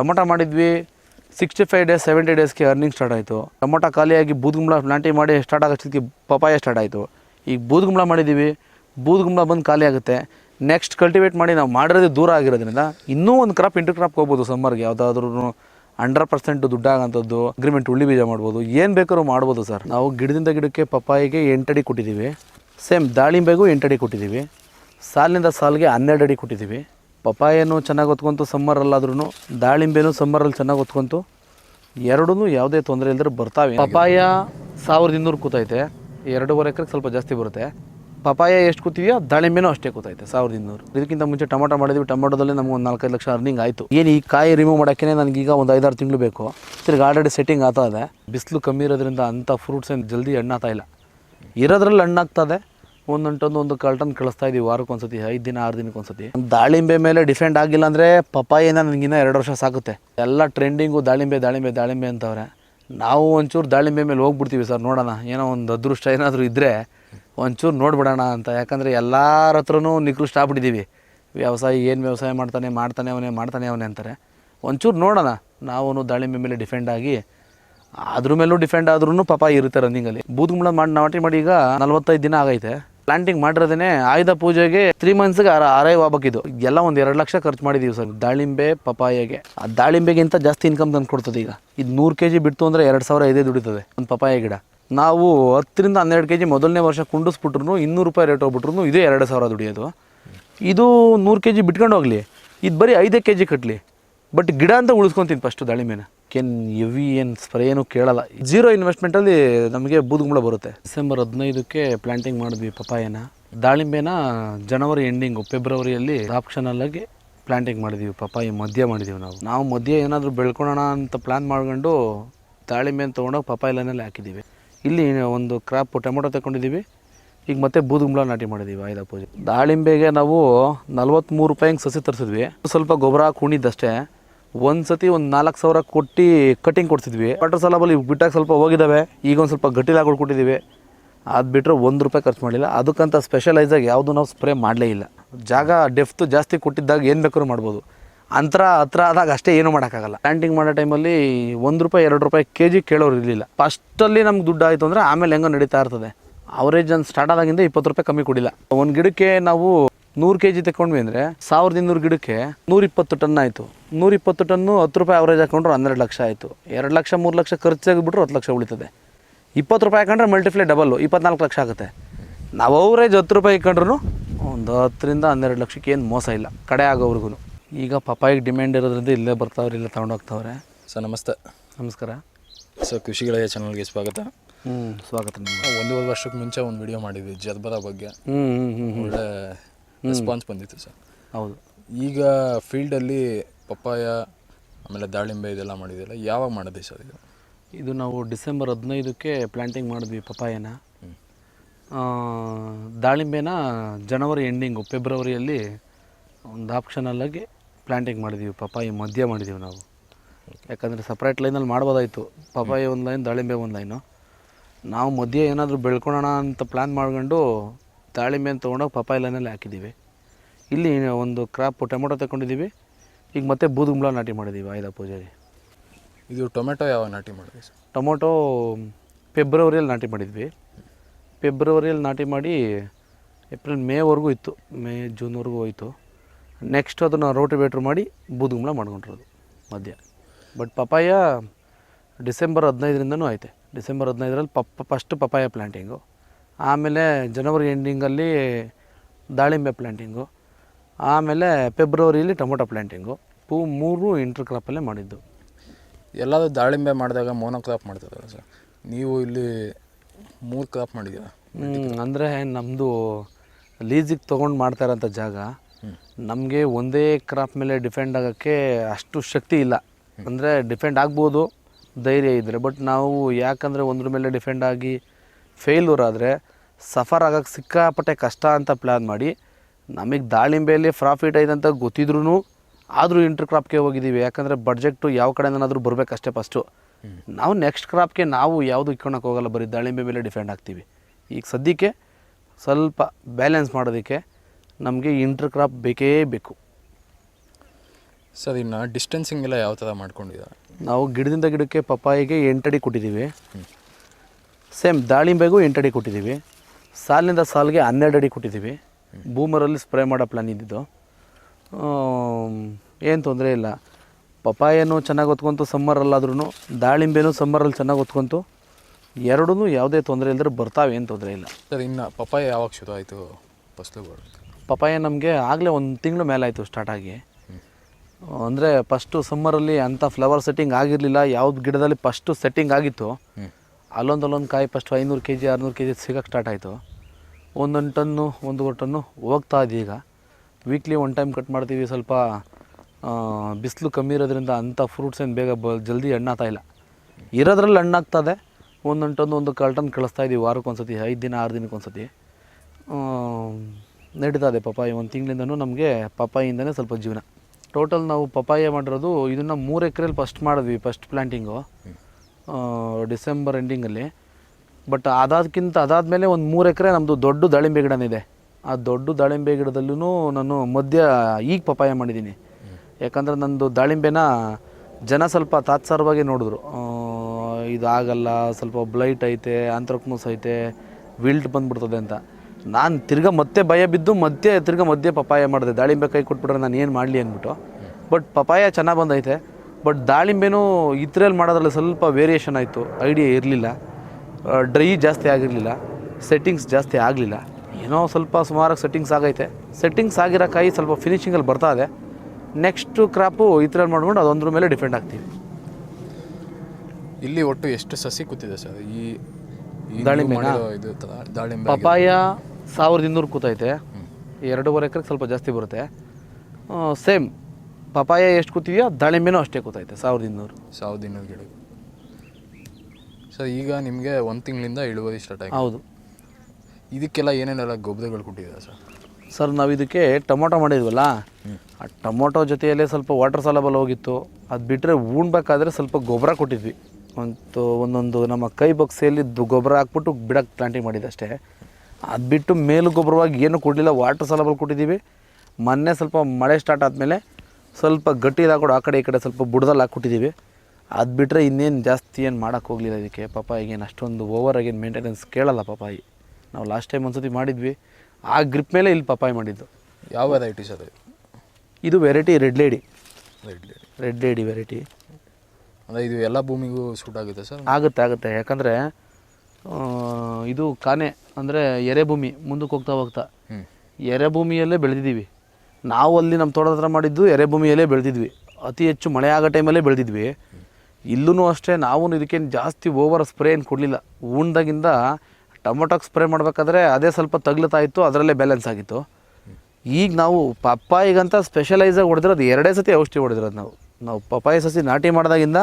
Tomato ಮಾಡಿದ್ವಿ sixty five days seventy ಡೇಸ್ಗೆ earning start ಆಯಿತು. ಟೊಮೊಟೊ ಖಾಲಿಯಾಗಿ ಬೂದ್ಗುಂಬಳ ನಾಟಿ ಮಾಡಿ ಸ್ಟಾರ್ಟ್ ಆಗೋಷ್ಟಕ್ಕೆ ಪಪಾಯ ಸ್ಟಾರ್ಟ್ ಆಯಿತು. ಈಗ ಬೂದ್ಗುಂಬಳ ಮಾಡಿದ್ದೀವಿ ಬೂದ್ಗುಂಬಳ ಬಂದು ಖಾಲಿ ಆಗುತ್ತೆ. ನೆಕ್ಸ್ಟ್ ಕಲ್ಟಿವೇಟ್ ಮಾಡಿ ನಾವು ಮಾಡಿರೋದು ದೂರ ಆಗಿರೋದ್ರಿಂದ ಇನ್ನೂ ಒಂದು ಕ್ರಾಪ್ ಇಂಟರ್ ಕ್ರಾಪ್ ಹೋಗ್ಬೋದು ಸಮ್ಮರ್ಗೆ ಯಾವುದಾದ್ರೂ ಹಂಡ್ರೆಡ್ ಪರ್ಸೆಂಟ್ ದುಡ್ಡಾಗಂಥದ್ದು ಅಗ್ರಿಮೆಂಟ್ ಉಳ್ಳಿ ಬೀಜ ಮಾಡ್ಬೋದು. ಏನು ಬೇಕಾದ್ರೂ ಮಾಡ್ಬೋದು ಸರ್. ನಾವು ಗಿಡದಿಂದ ಗಿಡಕ್ಕೆ ಪಪ್ಪಾಯಿಗೆ ಎಂಟಡಿ ಕೊಟ್ಟಿದ್ದೀವಿ. ಸೇಮ್ ದಾಳಿಂಬೆಗೂ ಎಂಟಡಿ ಕೊಟ್ಟಿದ್ದೀವಿ. ಸಾಲಿನಿಂದ ಸಾಲಿಗೆ ಹನ್ನೆರಡು ಅಡಿ ಕೊಟ್ಟಿದ್ದೀವಿ. ಪಪಾಯನು ಚೆನ್ನಾಗಿ ಹೊತ್ಕೊಂತು ಸಮ್ಮರಲ್ಲಾದ್ರೂ ದಾಳಿಂಬೆನೂ ಸಮ್ಮರಲ್ಲಿ ಚೆನ್ನಾಗಿ ಹೊತ್ಕೊಂತು. ಎರಡೂ ಯಾವುದೇ ತೊಂದರೆ ಇಲ್ಲದ್ರೆ ಬರ್ತಾವೆ. ಪಪಾಯ ಸಾವಿರದ ಇನ್ನೂರು ಕೂತೈತೆ. ಎರಡೂವರೆ ಎಕರೆಗೆ ಸ್ವಲ್ಪ ಜಾಸ್ತಿ ಬರುತ್ತೆ. ಪಪಾಯ ಎಷ್ಟು ಕೂತಿದೆಯೋ ದಾಳಿಂಬೆನೂ ಅಷ್ಟೇ ಕೂತೈತೆ, ಸಾವಿರದ ಇನ್ನೂರು. ಇದಕ್ಕಿಂತ ಮುಂಚೆ ಟೊಮೊಟೊ ಮಾಡಿದ್ವಿ, ಟೊಮೊಟೊದಲ್ಲಿ ನಮ್ಗೆ ಒಂದು ನಾಲ್ಕೈದು ಲಕ್ಷ ಅರ್ನಿಂಗ್ ಆಯಿತು. ಏನು ಈ ಕಾಯಿ ರಿಮೂವ್ ಮಾಡೋಕ್ಕೆ ನನಗೀಗ ಒಂದು ಐದಾರು ತಿಂಗಳು ಬೇಕು. ತಿರ್ಗಿ ಆಲ್ರೆಡಿ ಸೆಟ್ಟಿಂಗ್ ಆಗ್ತಾ ಇದೆ. ಬಿಸಿಲು ಕಮ್ಮಿ ಇರೋದ್ರಿಂದ ಅಂಥ ಫ್ರೂಟ್ಸ್ ಏನು ಜಲ್ದಿ ಹಣ್ಣಾಗ್ತಾ ಇಲ್ಲ. ಇರೋದ್ರಲ್ಲಿ ಹಣ್ಣಾಗ್ತದೆ ಒಂದೊಂದು ಒಂದು ಕಲ್ಟನ್ ಕಳಿಸ್ತಾ ಇದೀವಿ ವಾರಕ್ಕೆ ಒಂದ್ಸತಿ ಐದು ದಿನ, ಆರು ದಿನಕ್ಕೆ ಒಂದ್ಸತಿ ದಾಳಿಂಬೆ ಮೇಲೆ ಡಿಫೆಂಡ್ ಆಗಿಲ್ಲ ಅಂದರೆ ಪಪ್ಪಾಯಿನ ನನಗಿನ್ನ ಎರಡು ವರ್ಷ ಸಾಕುತ್ತೆ. ಎಲ್ಲ ಟ್ರೆಂಡಿಂಗು ದಾಳಿಂಬೆ ದಾಳಿಂಬೆ ದಾಳಿಂಬೆ ಅಂತವ್ರೆ. ನಾವು ಒಂಚೂರು ದಾಳಿಂಬೆ ಮೇಲೆ ಹೋಗ್ಬಿಡ್ತೀವಿ ಸರ್, ನೋಡೋಣ. ಏನೋ ಒಂದು ಅದೃಷ್ಟ ಏನಾದರೂ ಇದ್ದರೆ ಒಂಚೂರು ನೋಡ್ಬಿಡೋಣ ಅಂತ. ಯಾಕಂದರೆ ಎಲ್ಲರ ಹತ್ರನೂ ನಿಕೃಷ್ಟ ಆಗ್ಬಿಟ್ಟಿದ್ದೀವಿ ವ್ಯವಸಾಯ ಏನು ವ್ಯವಸಾಯ ಮಾಡ್ತಾನೆ ಮಾಡ್ತಾನೆ ಅವನೇ ಮಾಡ್ತಾನೆ ಅವನೇ ಅಂತಾರೆ. ಒಂಚೂರು ನೋಡೋಣ. ನಾವು ದಾಳಿಂಬೆ ಮೇಲೆ ಡಿಫೆಂಡ್ ಆಗಿ ಅದ್ರ ಮೇಲೂ ಡಿಫೆಂಡ್ ಆದ್ರೂ ಪಾಪ ಇರುತ್ತೆ ರನ್ನಿಂಗಲ್ಲಿ ಬೂದ್ಗುಂಬಳ ಮಾಡಿ ನಾಟಿ ಮಾಡಿ ಈಗ ನಲ್ವತ್ತೈದು ದಿನ ಆಗೈತೆ. ಪ್ಲಾಂಟಿಂಗ್ ಮಾಡಿರೋದೇ ಆಯುಧ ಪೂಜೆಗೆ ತ್ರೀ ಮಂತ್ಸ್ಗೆ ಆರೈ ಹೋಗ್ಬೇಕಿದು ಎಲ್ಲ ಒಂದು ಎರಡು ಲಕ್ಷ ಖರ್ಚು ಮಾಡಿದೀವಿ ಸರ್. ದಾಳಿಂಬೆ ಪಪಾಯಗೆ ಆ ದಾಳಿಂಬೆಗಿಂತ ಜಾಸ್ತಿ ಇನ್ಕಮ್ ತಂದು ಕೊಡ್ತದೆ ಈಗ. ಇದು ನೂರು ಕೆ ಜಿ ಬಿಡ್ತು ಅಂದರೆ ಎರಡು ಸಾವಿರ ಐದೇ ದುಡಿತದೆ ಒಂದು ಪಪಾಯ ಗಿಡ. ನಾವು ಹತ್ತರಿಂದ ಹನ್ನೆರಡು ಕೆ ಜಿ ಮೊದಲನೇ ವರ್ಷ ಕುಂಡಿಸ್ಬಿಟ್ರು ಇನ್ನೂರು ರೂಪಾಯಿ ರೇಟ್ ಹೋಗ್ಬಿಟ್ರು ಇದೇ ಎರಡು ಸಾವಿರ ದುಡಿಯೋದು. ಇದು ನೂರು ಕೆ ಜಿ ಬಿಟ್ಕೊಂಡು ಹೋಗಲಿ. ಇದು ಬರೀ ಐದೇ ಕೆ ಜಿ ಕಟ್ಟಲಿ ಬಟ್ ಗಿಡ ಅಂತ ಉಳಿಸ್ಕೊತೀನಿ ಫಸ್ಟು ದಾಳಿಂಬೆನ. ಏನು ಎವಿ ಏನು ಸ್ಪ್ರೇ ಏನು ಕೇಳಲ್ಲ. ಜೀರೋ ಇನ್ವೆಸ್ಟ್ಮೆಂಟಲ್ಲಿ ನಮಗೆ ಬೂದುಗುಂಬಳ ಬರುತ್ತೆ. ಡಿಸೆಂಬರ್ ಹದಿನೈದಕ್ಕೆ ಪ್ಲಾಂಟಿಂಗ್ ಮಾಡಿದ್ವಿ ಪಪಾಯನ ದಾಳಿಂಬೆನ ಜನವರಿ ಎಂಡಿಂಗು ಫೆಬ್ರವರಿಯಲ್ಲಿ ಆಪ್ಷನಲ್ಲಾಗಿ ಪ್ಲಾಂಟಿಂಗ್ ಮಾಡಿದ್ವಿ ಪಪ್ಪಾಯಿ ಮಧ್ಯ ಮಾಡಿದ್ದೀವಿ ನಾವು. ನಾವು ಮಧ್ಯ ಏನಾದರೂ ಬೆಳ್ಕೊಳೋಣ ಅಂತ ಪ್ಲ್ಯಾನ್ ಮಾಡ್ಕೊಂಡು ದಾಳಿಂಬೆನ ತೊಗೊಂಡೋಗಿ ಪಪಾಯಿ ಲೈನಲ್ಲಿ ಹಾಕಿದ್ದೀವಿ ಇಲ್ಲಿ ಒಂದು ಕ್ರಾಪ್ ಟೊಮೊಟೊ ತಗೊಂಡಿದ್ದೀವಿ ಈಗ ಮತ್ತೆ ಬೂದುಗುಂಬಳ ನಾಟಿ ಮಾಡಿದ್ದೀವಿ ಆಯ್ದ ಪೂಜೆ. ದಾಳಿಂಬೆಗೆ ನಾವು ನಲ್ವತ್ತ್ಮೂರು ರೂಪಾಯಿ ಹಂಗೆ ಸಸಿ ತರಿಸಿದ್ವಿ. ಸ್ವಲ್ಪ ಗೊಬ್ಬರ ಕುಣಿದಷ್ಟೇ ಒಂದು ಸತಿ ಒಂದು ನಾಲ್ಕು ಸಾವಿರ ಕೊಟ್ಟು ಕಟಿಂಗ್ ಕೊಡ್ತಿದ್ವಿ ವಾಟರ್ ಸಲಾಬಲ್ಲಿ ಬಿಟ್ಟಾಗ ಸ್ವಲ್ಪ ಹೋಗಿದ್ದಾವೆ ಈಗ ಒಂದು ಸ್ವಲ್ಪ ಗಟ್ಟಿಲಾಗಿ ಕೊಟ್ಟಿದ್ದೀವಿ ಅದು ಬಿಟ್ಟರೆ ಒಂದು ರೂಪಾಯಿ ಖರ್ಚು ಮಾಡಿಲ್ಲ ಅದಕ್ಕಂತ ಸ್ಪೆಷಲೈಸಾಗಿ ಯಾವುದು ನಾವು ಸ್ಪ್ರೇ ಮಾಡಲೇ ಇಲ್ಲ. ಜಾಗ ಡೆಫ್ತು ಜಾಸ್ತಿ ಕೊಟ್ಟಿದ್ದಾಗ ಏನು ಬೇಕಾದ್ರೂ ಮಾಡ್ಬೋದು. ಅಂತರ ಹತ್ರ ಆದಾಗ ಅಷ್ಟೇ ಏನು ಮಾಡೋಕ್ಕಾಗಲ್ಲ. ಪ್ಲಾಂಟಿಂಗ್ ಮಾಡೋ ಟೈಮಲ್ಲಿ ಒಂದು ರೂಪಾಯಿ, ಎರಡು ರೂಪಾಯಿ ಕೆ ಜಿ ಕೇಳೋರು ಇರಲಿಲ್ಲ. ಫಸ್ಟಲ್ಲಿ ನಮ್ಗೆ ದುಡ್ಡು ಆಯ್ತು ಅಂದರೆ ಆಮೇಲೆ ಹೆಂಗೋ ನಡೀತಾ ಇರ್ತದೆ. ಅವರೇಜ್ ಸ್ಟಾರ್ಟ್ ಆದಾಗಿಂದ ಇಪ್ಪತ್ತು ರೂಪಾಯಿ ಕಮ್ಮಿ ಕೊಡಿಲ್ಲ. ಒಂದು ಗಿಡಕ್ಕೆ ನಾವು ನೂರು ಕೆ ಜಿ ತಗೊಂಡ್ವಿ ಅಂದರೆ ಸಾವಿರದ ಇನ್ನೂರು ಗಿಡಕ್ಕೆ ನೂರಿಪ್ಪತ್ತು ಟನ್ ಆಯಿತು. ನೂರಿಪ್ಪತ್ತು ಟನ್ನು ಹತ್ತು ರೂಪಾಯಿ ಅವರೇಜ್ ಹಾಕೊಂಡ್ರೆ ಹನ್ನೆರಡು ಲಕ್ಷ ಆಯಿತು. ಎರಡು ಲಕ್ಷ ಮೂರು ಲಕ್ಷ ಖರ್ಚಾಗಿಬಿಟ್ರೆ ಹತ್ತು ಲಕ್ಷ ಉಳಿತದೆ. ಇಪ್ಪತ್ತು ರೂಪಾಯಿ ಹಾಕೊಂಡ್ರೆ ಮಲ್ಟಿಪ್ಲೈ ಡಬಲ್ಲು ಇಪ್ಪತ್ನಾಲ್ಕು ಲಕ್ಷ ಆಗುತ್ತೆ. ನಾವು ಅವರೇಜ್ ಹತ್ತು ರೂಪಾಯಿ ಇಟ್ಕೊಂಡ್ರು ಒಂದು ಹತ್ತರಿಂದ ಹನ್ನೆರಡು ಲಕ್ಷಕ್ಕೆ ಏನು ಮೋಸ ಇಲ್ಲ. ಕಡೆ ಆಗೋವ್ರಿಗೂ ಈಗ ಪಪ್ಪಾಯಿಗೆ ಡಿಮ್ಯಾಂಡ್ ಇರೋದ್ರಿಂದ ಇಲ್ಲೇ ಬರ್ತಾವ್ರೆ ಇಲ್ಲೇ ತೊಗೊಂಡೋಗ್ತಾವ್ರೆ ಸರ್ ನಮಸ್ತೆ. ನಮಸ್ಕಾರ. ಸೊ ಕೃಷಿಗಳ ಚಾನಲ್ಗೆ ಸ್ವಾಗತ. ಹ್ಞೂ ಸ್ವಾಗತ ನಿಮ್ಮ ಒಂದೂವರೆ ವರ್ಷಕ್ಕೆ ಮುಂಚೆ ಒಂದು ವಿಡಿಯೋ ಮಾಡಿದ್ವಿ ಜದ್ಬದ ಬಗ್ಗೆ. ಹ್ಞೂ ಹ್ಞೂ ಹ್ಞೂ ಹ್ಞೂ ಒಳ್ಳೆ ರೆಸ್ಪಾನ್ಸ್ ಬಂದಿತ್ತು ಸರ್. ಹೌದು. ಈಗ ಫೀಲ್ಡಲ್ಲಿ ಪಪ್ಪಾಯ ಆಮೇಲೆ ದಾಳಿಂಬೆ ಇದೆಲ್ಲ ಮಾಡಿದೆಲ್ಲ ಯಾವಾಗ ಮಾಡಿದೆ ಸರ್ ಇದು? ಇದು ನಾವು ಡಿಸೆಂಬರ್ ಹದಿನೈದಕ್ಕೆ ಪ್ಲಾಂಟಿಂಗ್ ಮಾಡಿದ್ವಿ ಪಪ್ಪಾಯನ. ದಾಳಿಂಬೆನ ಜನವರಿ ಎಂಡಿಂಗು ಫೆಬ್ರವರಿಯಲ್ಲಿ ಒಂದು ಆಪ್ಷನಲ್ಲಾಗಿ ಪ್ಲಾಂಟಿಂಗ್ ಮಾಡಿದ್ದೀವಿ ಪಪ್ಪಾಯಿ ಮಧ್ಯ ಮಾಡಿದ್ದೀವಿ ನಾವು. ಯಾಕಂದರೆ ಸಪ್ರೇಟ್ ಲೈನಲ್ಲಿ ಮಾಡ್ಬೋದಾಯಿತು. ಪಪಾಯಿ ಒಂದು ಲೈನ್ ದಾಳಿಂಬೆ ಒಂದು ಲೈನು ನಾವು ಮಧ್ಯೆ ಏನಾದರೂ ಬೆಳ್ಕೊಳೋಣ ಅಂತ ಪ್ಲ್ಯಾನ್ ಮಾಡ್ಕೊಂಡು ದಾಳಿಂಬೆನ ತೊಗೊಂಡೋಗಿ ಪಪಾಯಿ ಲೈನಲ್ಲಿ ಹಾಕಿದ್ದೀವಿ. ಇಲ್ಲಿ ಒಂದು ಕ್ರಾಪ್ ಟೊಮೆಟೊ ತಗೊಂಡಿದ್ದೀವಿ. ಈಗ ಮತ್ತೆ ಬೂದುಗುಂಬಳ ನಾಟಿ ಮಾಡಿದ್ದೀವಿ ಆಯುಧ ಪೂಜೆಗೆ. ಇದು ಟೊಮೆಟೊ ಯಾವ ನಾಟಿ ಮಾಡಿದ್ವಿ ಸರ್? ಟೊಮೊಟೊ ಫೆಬ್ರವರಿಯಲ್ಲಿ ನಾಟಿ ಮಾಡಿದ್ವಿ. ಫೆಬ್ರವರಿಯಲ್ಲಿ ನಾಟಿ ಮಾಡಿ ಏಪ್ರಿಲ್ ಮೇವರೆಗೂ ಇತ್ತು. ಮೇ ಜೂನ್ವರೆಗೂ ಹೋಯಿತು. ನೆಕ್ಸ್ಟ್ ಅದನ್ನು ರೋಟಿವೇಟ್ರ್ ಮಾಡಿ ಬೂದುಗುಂಬಳ ಮಾಡ್ಕೊಂಡಿರೋದು ಮಧ್ಯ. ಬಟ್ ಪಪಾಯ ಡಿಸೆಂಬರ್ ಹದಿನೈದರಿಂದನೂ ಐತೆ. ಡಿಸೆಂಬರ್ ಹದಿನೈದರಲ್ಲಿ ಪಪ್ಪ ಫಸ್ಟ್ ಪಪಾಯ ಪ್ಲ್ಯಾಂಟಿಂಗು ಆಮೇಲೆ ಜನವರಿ ಎಂಡಿಂಗಲ್ಲಿ ದಾಳಿಂಬೆ ಪ್ಲ್ಯಾಂಟಿಂಗು ಆಮೇಲೆ ಫೆಬ್ರವರಿಯಲ್ಲಿ ಟೊಮೊಟೊ ಪ್ಲ್ಯಾಂಟಿಂಗು ಪೂ ಮೂರು ಇಂಟರ್ ಕ್ರಾಪಲ್ಲೇ ಮಾಡಿದ್ದು. ಎಲ್ಲಾದರೂ ದಾಳಿಂಬೆ ಮಾಡಿದಾಗ ಮೋನೋ ಕ್ರಾಪ್ ಮಾಡ್ತಿದ್ದಾರೆ ಸರ್? ನೀವು ಇಲ್ಲಿ ಮೂರು ಕ್ರಾಪ್ ಮಾಡಿದ್ದೀರಾ? ಅಂದರೆ ನಮ್ಮದು ಲೀಸಿಗೆ ತೊಗೊಂಡು ಮಾಡ್ತಾ ಇರೋಂಥ ಜಾಗ. ನಮಗೆ ಒಂದೇ ಕ್ರಾಪ್ ಮೇಲೆ ಡಿಫೆಂಡ್ ಆಗೋಕ್ಕೆ ಅಷ್ಟು ಶಕ್ತಿ ಇಲ್ಲ. ಅಂದರೆ ಡಿಫೆಂಡ್ ಆಗ್ಬೋದು ಧೈರ್ಯ ಇದ್ದರೆ ಬಟ್ ನಾವು ಯಾಕಂದರೆ ಒಂದ್ರ ಮೇಲೆ ಡಿಫೆಂಡ್ ಆಗಿ ಫೇಲ್ಯೂರ್ ಆದರೆ ಸಫರ್ ಆಗೋಕ್ಕೆ ಸಿಕ್ಕಾಪಟ್ಟೆ ಕಷ್ಟ ಅಂತ ಪ್ಲ್ಯಾನ್ ಮಾಡಿ ನಮಗೆ ದಾಳಿಂಬೆಯಲ್ಲಿ ಪ್ರಾಫಿಟ್ ಆಯ್ತು ಅಂತ ಗೊತ್ತಿದ್ರೂ ಆದರೂ ಇಂಟರ್ ಕ್ರಾಪ್ಗೆ ಹೋಗಿದ್ದೀವಿ ಯಾಕಂದರೆ ಬಡ್ಜೆಟ್ಟು ಯಾವ ಕಡೆಯಿಂದನಾದರೂ ಬರಬೇಕಷ್ಟೇ ಫಸ್ಟು ನಾವು ನೆಕ್ಸ್ಟ್ ಕ್ರಾಪ್ಗೆ ನಾವು ಯಾವುದು ಇಕ್ಕೊಳಕ್ಕೆ ಹೋಗಲ್ಲ ಬರೀ ದಾಳಿಂಬೆ ಮೇಲೆ ಡಿಫೆಂಡ್ ಆಗ್ತೀವಿ. ಈಗ ಸದ್ಯಕ್ಕೆ ಸ್ವಲ್ಪ ಬ್ಯಾಲೆನ್ಸ್ ಮಾಡೋದಕ್ಕೆ ನಮಗೆ ಇಂಟರ್ ಕ್ರಾಪ್ ಬೇಕೇ ಬೇಕು. ಸರ್ ಇನ್ನು ಡಿಸ್ಟೆನ್ಸಿಂಗ್ ಎಲ್ಲ ಯಾವ ಥರ ಮಾಡ್ಕೊಂಡಿದ್ದಾರೆ ನಾವು ಗಿಡದಿಂದ ಗಿಡಕ್ಕೆ ಪಪ್ಪಾಯಿಗೆ ಎಂಟಡಿ ಕೊಟ್ಟಿದ್ದೀವಿ ಸೇಮ್ ದಾಳಿಂಬೆಗೂ ಎಂಟಡಿ ಕೊಟ್ಟಿದ್ದೀವಿ ಸಾಲಿನಿಂದ ಸಾಲಿಗೆ ಹನ್ನೆರಡು ಅಡಿ ಕೊಟ್ಟಿದ್ದೀವಿ. ಬೂಮರಲ್ಲಿ ಸ್ಪ್ರೇ ಮಾಡೋ ಪ್ಲಾನ್ ಇದ್ದಿದ್ದು. ಏನು ತೊಂದರೆ ಇಲ್ಲ. ಪಪಾಯನೂ ಚೆನ್ನಾಗಿ ಹೊತ್ಕೊಂತು ಸಮ್ಮರಲ್ಲಾದ್ರೂ ದಾಳಿಂಬೆನೂ ಸಮ್ಮರಲ್ಲಿ ಚೆನ್ನಾಗಿ ಹೊತ್ಕೊಂತು. ಎರಡೂ ಯಾವುದೇ ತೊಂದರೆ ಇಲ್ಲದ್ರೆ ಬರ್ತಾವೆ ಏನು ತೊಂದರೆ ಇಲ್ಲ. ಸರ್ ಇನ್ನು ಪಪಾಯ ಯಾವಾಗ ಶುರು ಆಯಿತು ಫಸ್ಟು ಪಪಾಯ ನಮಗೆ ಆಗಲೇ ಒಂದು ತಿಂಗಳು ಮೇಲೆ ಆಯಿತು ಸ್ಟಾರ್ಟ್ ಆಗಿ. ಅಂದರೆ ಫಸ್ಟು ಸಮ್ಮರಲ್ಲಿ ಅಂಥ ಫ್ಲವರ್ ಸೆಟ್ಟಿಂಗ್ ಆಗಿರಲಿಲ್ಲ. ಯಾವ್ದು ಗಿಡದಲ್ಲಿ ಫಸ್ಟು ಸೆಟ್ಟಿಂಗ್ ಆಗಿತ್ತು. ಹ್ಞೂ ಅಲ್ಲೊಂದು ಅಲ್ಲೊಂದು ಕಾಯಿ ಫಸ್ಟ್ ಐನೂರು ಕೆ ಜಿ ಆರುನೂರು ಕೆ ಜಿ ಸಿಗೋಕ್ಕೆ ಸ್ಟಾರ್ಟ್ ಆಯಿತು. ಒಂದೊಂದು ಟನ್ನು ಒಂದೂವರೆ ಟನ್ನು ಹೋಗ್ತಾ ಇದೆ ಈಗ. ವೀಕ್ಲಿ ಒನ್ ಟೈಮ್ ಕಟ್ ಮಾಡ್ತೀವಿ, ಸ್ವಲ್ಪ ಬಿಸಿಲು ಕಮ್ಮಿ ಇರೋದ್ರಿಂದ ಅಂಥ ಫ್ರೂಟ್ಸ್ ಏನು ಬೇಗ ಬ ಜಲ್ದಿ ಹಣ್ಣಾಗ್ತಾ ಇಲ್ಲ. ಇರೋದ್ರಲ್ಲಿ ಹಣ್ಣಾಗ್ತದೆ. ಒಂದೊಂದು ಟನ್ ಒಂದು ಕಾಲ್ ಟನ್ ಕಳಿಸ್ತಾ ಇದ್ದೀವಿ ವಾರಕ್ಕೆ ಐದು ದಿನ, ಆರು ದಿನಕ್ಕೆ ಒಂದ್ಸತಿ ನಡೀತಾ ಇದೆ ಪಪಾಯಿ ಒಂದು ತಿಂಗಳಿಂದನೂ ನಮಗೆ ಪಪ್ಪಾಯಿಯಿಂದನೇ ಸ್ವಲ್ಪ ಜೀವನ. ಟೋಟಲ್ ನಾವು ಪಪ್ಪಾಯ ಮಾಡಿರೋದು ಇದನ್ನು ಮೂರು ಎಕ್ರೆಲಿ ಫಸ್ಟ್ ಮಾಡಿದ್ವಿ ಫಸ್ಟ್ ಪ್ಲ್ಯಾಂಟಿಂಗು ಡಿಸೆಂಬರ್ ಎಂಡಿಂಗಲ್ಲಿ ಬಟ್ ಅದಾದಕ್ಕಿಂತ ಅದಾದಮೇಲೆ ಒಂದು ಮೂರು ಎಕರೆ ನಮ್ಮದು ದೊಡ್ಡ ದಾಳಿಂಬೆ ಗಿಡನಿದೆ ಆ ದೊಡ್ಡ ದಾಳಿಂಬೆ ಗಿಡದಲ್ಲೂ ನಾನು ಮಧ್ಯ ಈಗ ಪಪಾಯ ಮಾಡಿದ್ದೀನಿ ಯಾಕಂದರೆ ನಂದು ದಾಳಿಂಬೆನ ಜನ ಸ್ವಲ್ಪ ತಾತ್ಸಾರವಾಗಿ ನೋಡಿದ್ರು. ಇದು ಆಗಲ್ಲ ಸ್ವಲ್ಪ ಬ್ಲೈಟ್ ಐತೆ ಆಂಥ್ರಕ್ನೂಸ್ ಐತೆ, ವಿಲ್ಟ್ ಬಂದ್ಬಿಡ್ತದೆ ಅಂತ. ನಾನು ತಿರ್ಗಾ ಮತ್ತೆ ಭಯ ಬಿದ್ದು ಮಧ್ಯೆ ತಿರ್ಗಾ ಮಧ್ಯೆ ಪಪಾಯ ಮಾಡಿದೆ. ದಾಳಿಂಬೆ ಕೈ ಕೊಟ್ಬಿಟ್ರೆ ನಾನು ಏನು ಮಾಡಲಿ ಅಂದ್ಬಿಟ್ಟು. ಬಟ್ ಪಪಾಯ ಚೆನ್ನಾಗಿ ಬಂದೈತೆ. ಬಟ್ ದಾಳಿಂಬೆನೂ ಇತ್ರೆಯಲ್ಲಿ ಮಾಡೋದ್ರಲ್ಲಿ ಸ್ವಲ್ಪ ವೇರಿಯೇಷನ್ ಆಯಿತು. ಐಡಿಯಾ ಇರಲಿಲ್ಲ. ಡ್ರೈ ಜಾಸ್ತಿ ಆಗಿರಲಿಲ್ಲ. ಸೆಟ್ಟಿಂಗ್ಸ್ ಜಾಸ್ತಿ ಆಗಲಿಲ್ಲ. ಏನೋ ಸ್ವಲ್ಪ ಸುಮಾರಾಗಿ ಸೆಟ್ಟಿಂಗ್ಸ್ ಆಗೈತೆ. ಸೆಟ್ಟಿಂಗ್ಸ್ ಆಗಿರೋ ಕಾಯಿ ಸ್ವಲ್ಪ ಫಿನಿಶಿಂಗಲ್ಲಿ ಬರ್ತಾ ಇದೆ. ನೆಕ್ಸ್ಟು ಕ್ರಾಪು ಇದ್ರಲ್ಲಿ ಮಾಡ್ಕೊಂಡು ಅದೊಂದ್ರ ಮೇಲೆ ಡಿಪೆಂಡ್ ಆಗ್ತೀವಿ. ಇಲ್ಲಿ ಒಟ್ಟು ಎಷ್ಟು ಸಸಿ ಕೂತಿದೆ ಸರ್? ಈ ದಾಳಿಂಬೆ ಇದು ದಾಳಿಂಬೆ ಪಪಾಯ ಸಾವಿರದ ಇನ್ನೂರು ಕೂತೈತೆ. ಎರಡೂವರೆ ಎಕರೆಗೆ ಸ್ವಲ್ಪ ಜಾಸ್ತಿ ಬರುತ್ತೆ. ಸೇಮ್ ಪಪಾಯ ಎಷ್ಟು ಕೂತಿದೆಯೋ ದಾಳಿಂಬೆನೂ ಅಷ್ಟೇ ಕೂತೈತೆ ಸಾವಿರದ ಇನ್ನೂರು ಸಾವಿರದ ಇನ್ನೂರು ಗಿಡ. ಸರ್ ಈಗ ನಿಮಗೆ ಒಂದು ತಿಂಗಳಿಂದ ಇಳುವರಿ ಸ್ಟಾರ್ಟ್ ಆಗಿದೆ. ಹೌದು. ಇದಕ್ಕೆಲ್ಲ ಏನೇನೆಲ್ಲ ಗೊಬ್ಬರಗಳು ಕೊಟ್ಟಿದ್ದಾರೆ ಸರ್ ಸರ್ ನಾವು ಇದಕ್ಕೆ ಟೊಮೊಟೊ ಮಾಡಿದ್ವಲ್ಲ ಆ ಟೊಮೊಟೊ ಜೊತೆಯಲ್ಲೇ ಸ್ವಲ್ಪ ವಾಟರ್ ಸಾಲಬಲ್ ಹೋಗಿತ್ತು. ಅದು ಬಿಟ್ಟರೆ ಉಣ್ಬೇಕಾದ್ರೆ ಸ್ವಲ್ಪ ಗೊಬ್ಬರ ಕೊಟ್ಟಿದ್ವಿ. ಒಂದು ಒಂದೊಂದು ನಮ್ಮ ಕೈ ಬಕ್ಸೆಯಲ್ಲಿ ಗೊಬ್ಬರ ಹಾಕ್ಬಿಟ್ಟು ಬಿಡಕ್ಕೆ ಪ್ಲಾಂಟಿಂಗ್ ಮಾಡಿದೆ ಅಷ್ಟೇ. ಅದು ಬಿಟ್ಟು ಮೇಲು ಗೊಬ್ಬರವಾಗಿ ಏನು ಕೊಡಲಿಲ್ಲ ವಾಟರ್ ಸಾಲಬಲ್ ಕೊಟ್ಟಿದ್ದೀವಿ. ಮೊನ್ನೆ ಸ್ವಲ್ಪ ಮಳೆ ಸ್ಟಾರ್ಟ್ ಆದಮೇಲೆ ಸ್ವಲ್ಪ ಗಟ್ಟಿ ಹಾಕೊಡು ಆ ಕಡೆ ಈ ಕಡೆ ಸ್ವಲ್ಪ ಬುಡದಲ್ಲಿ ಹಾಕ್ಬಿಟ್ಟಿದ್ದೀವಿ ಅದು ಬಿಟ್ಟರೆ ಇನ್ನೇನು ಜಾಸ್ತಿ ಏನು ಮಾಡೋಕ್ಕೆ ಹೋಗಲಿಲ್ಲ ಇದಕ್ಕೆ. ಈಗೇನು ಅಷ್ಟೊಂದು ಓವರ್ ಆಗೇನು ಮೇಂಟೆನೆನ್ಸ್ ಕೇಳಲ್ಲ ಪಾಪಾಯಿ ನಾವು ಲಾಸ್ಟ್ ಟೈಮ್ ಒಂದ್ಸತಿ ಮಾಡಿದ್ವಿ. ಆ ಗ್ರಿಪ್ ಮೇಲೆ ಇಲ್ಲಿ ಪಪಾಯಿ ಮಾಡಿದ್ದು. ಯಾವ ವೆರೈಟೀಸ್ ಅದು ಇದು? Variety red lady red lady red lady variety ಅಂದರೆ ಇದು ಎಲ್ಲ ಭೂಮಿಗೂ ಸೂಟ್ ಆಗುತ್ತೆ ಸರ್? ಆಗುತ್ತೆ ಆಗುತ್ತೆ. ಯಾಕಂದರೆ ಇದು ಕಾನೆ ಅಂದರೆ ಎರೆಭೂಮಿ ಮುಂದಕ್ಕೆ ಹೋಗ್ತಾ ಹೋಗ್ತಾ. ಎರೆ ಭೂಮಿಯಲ್ಲೇ ಬೆಳೆದಿದ್ದೀವಿ. ನಾವು ಅಲ್ಲಿ ನಮ್ಮ ತೋಟದ ಹತ್ರ ಮಾಡಿದ್ದು ಎರೆಭೂಮಿಯಲ್ಲೇ ಬೆಳೆದಿದ್ವಿ. ಅತಿ ಹೆಚ್ಚು ಮಳೆ ಆಗೋ ಟೈಮಲ್ಲೇ ಬೆಳೆದಿದ್ವಿ. ಇಲ್ಲೂ ಅಷ್ಟೇ ನಾವು ಇದಕ್ಕೇನು ಜಾಸ್ತಿ ಓವರ್ ಸ್ಪ್ರೇ ಏನು ಕೊಡಲಿಲ್ಲ. ಉಣ್ದಾಗಿಂದ ಟೊಮೊಟೊಗೆ ಸ್ಪ್ರೇ ಮಾಡಬೇಕಾದ್ರೆ ಅದೇ ಸ್ವಲ್ಪ ತಗ್ಲತಾಯಿತ್ತು ಇತ್ತು ಅದರಲ್ಲೇ ಬ್ಯಾಲೆನ್ಸ್ ಆಗಿತ್ತು. ಈಗ ನಾವು ಪಪ್ಪಾಯಿಗಂತ ಸ್ಪೆಷಲೈಸಾಗಿ ಹೊಡೆದಿರೋದು ಎರಡೇ ಸತಿ ಔಷಧಿ ಹೊಡೆದಿರೋದು ನಾವು. ನಾವು ಪಪ್ಪಾಯಿ ಸಸಿ ನಾಟಿ ಮಾಡಿದಾಗಿಂದ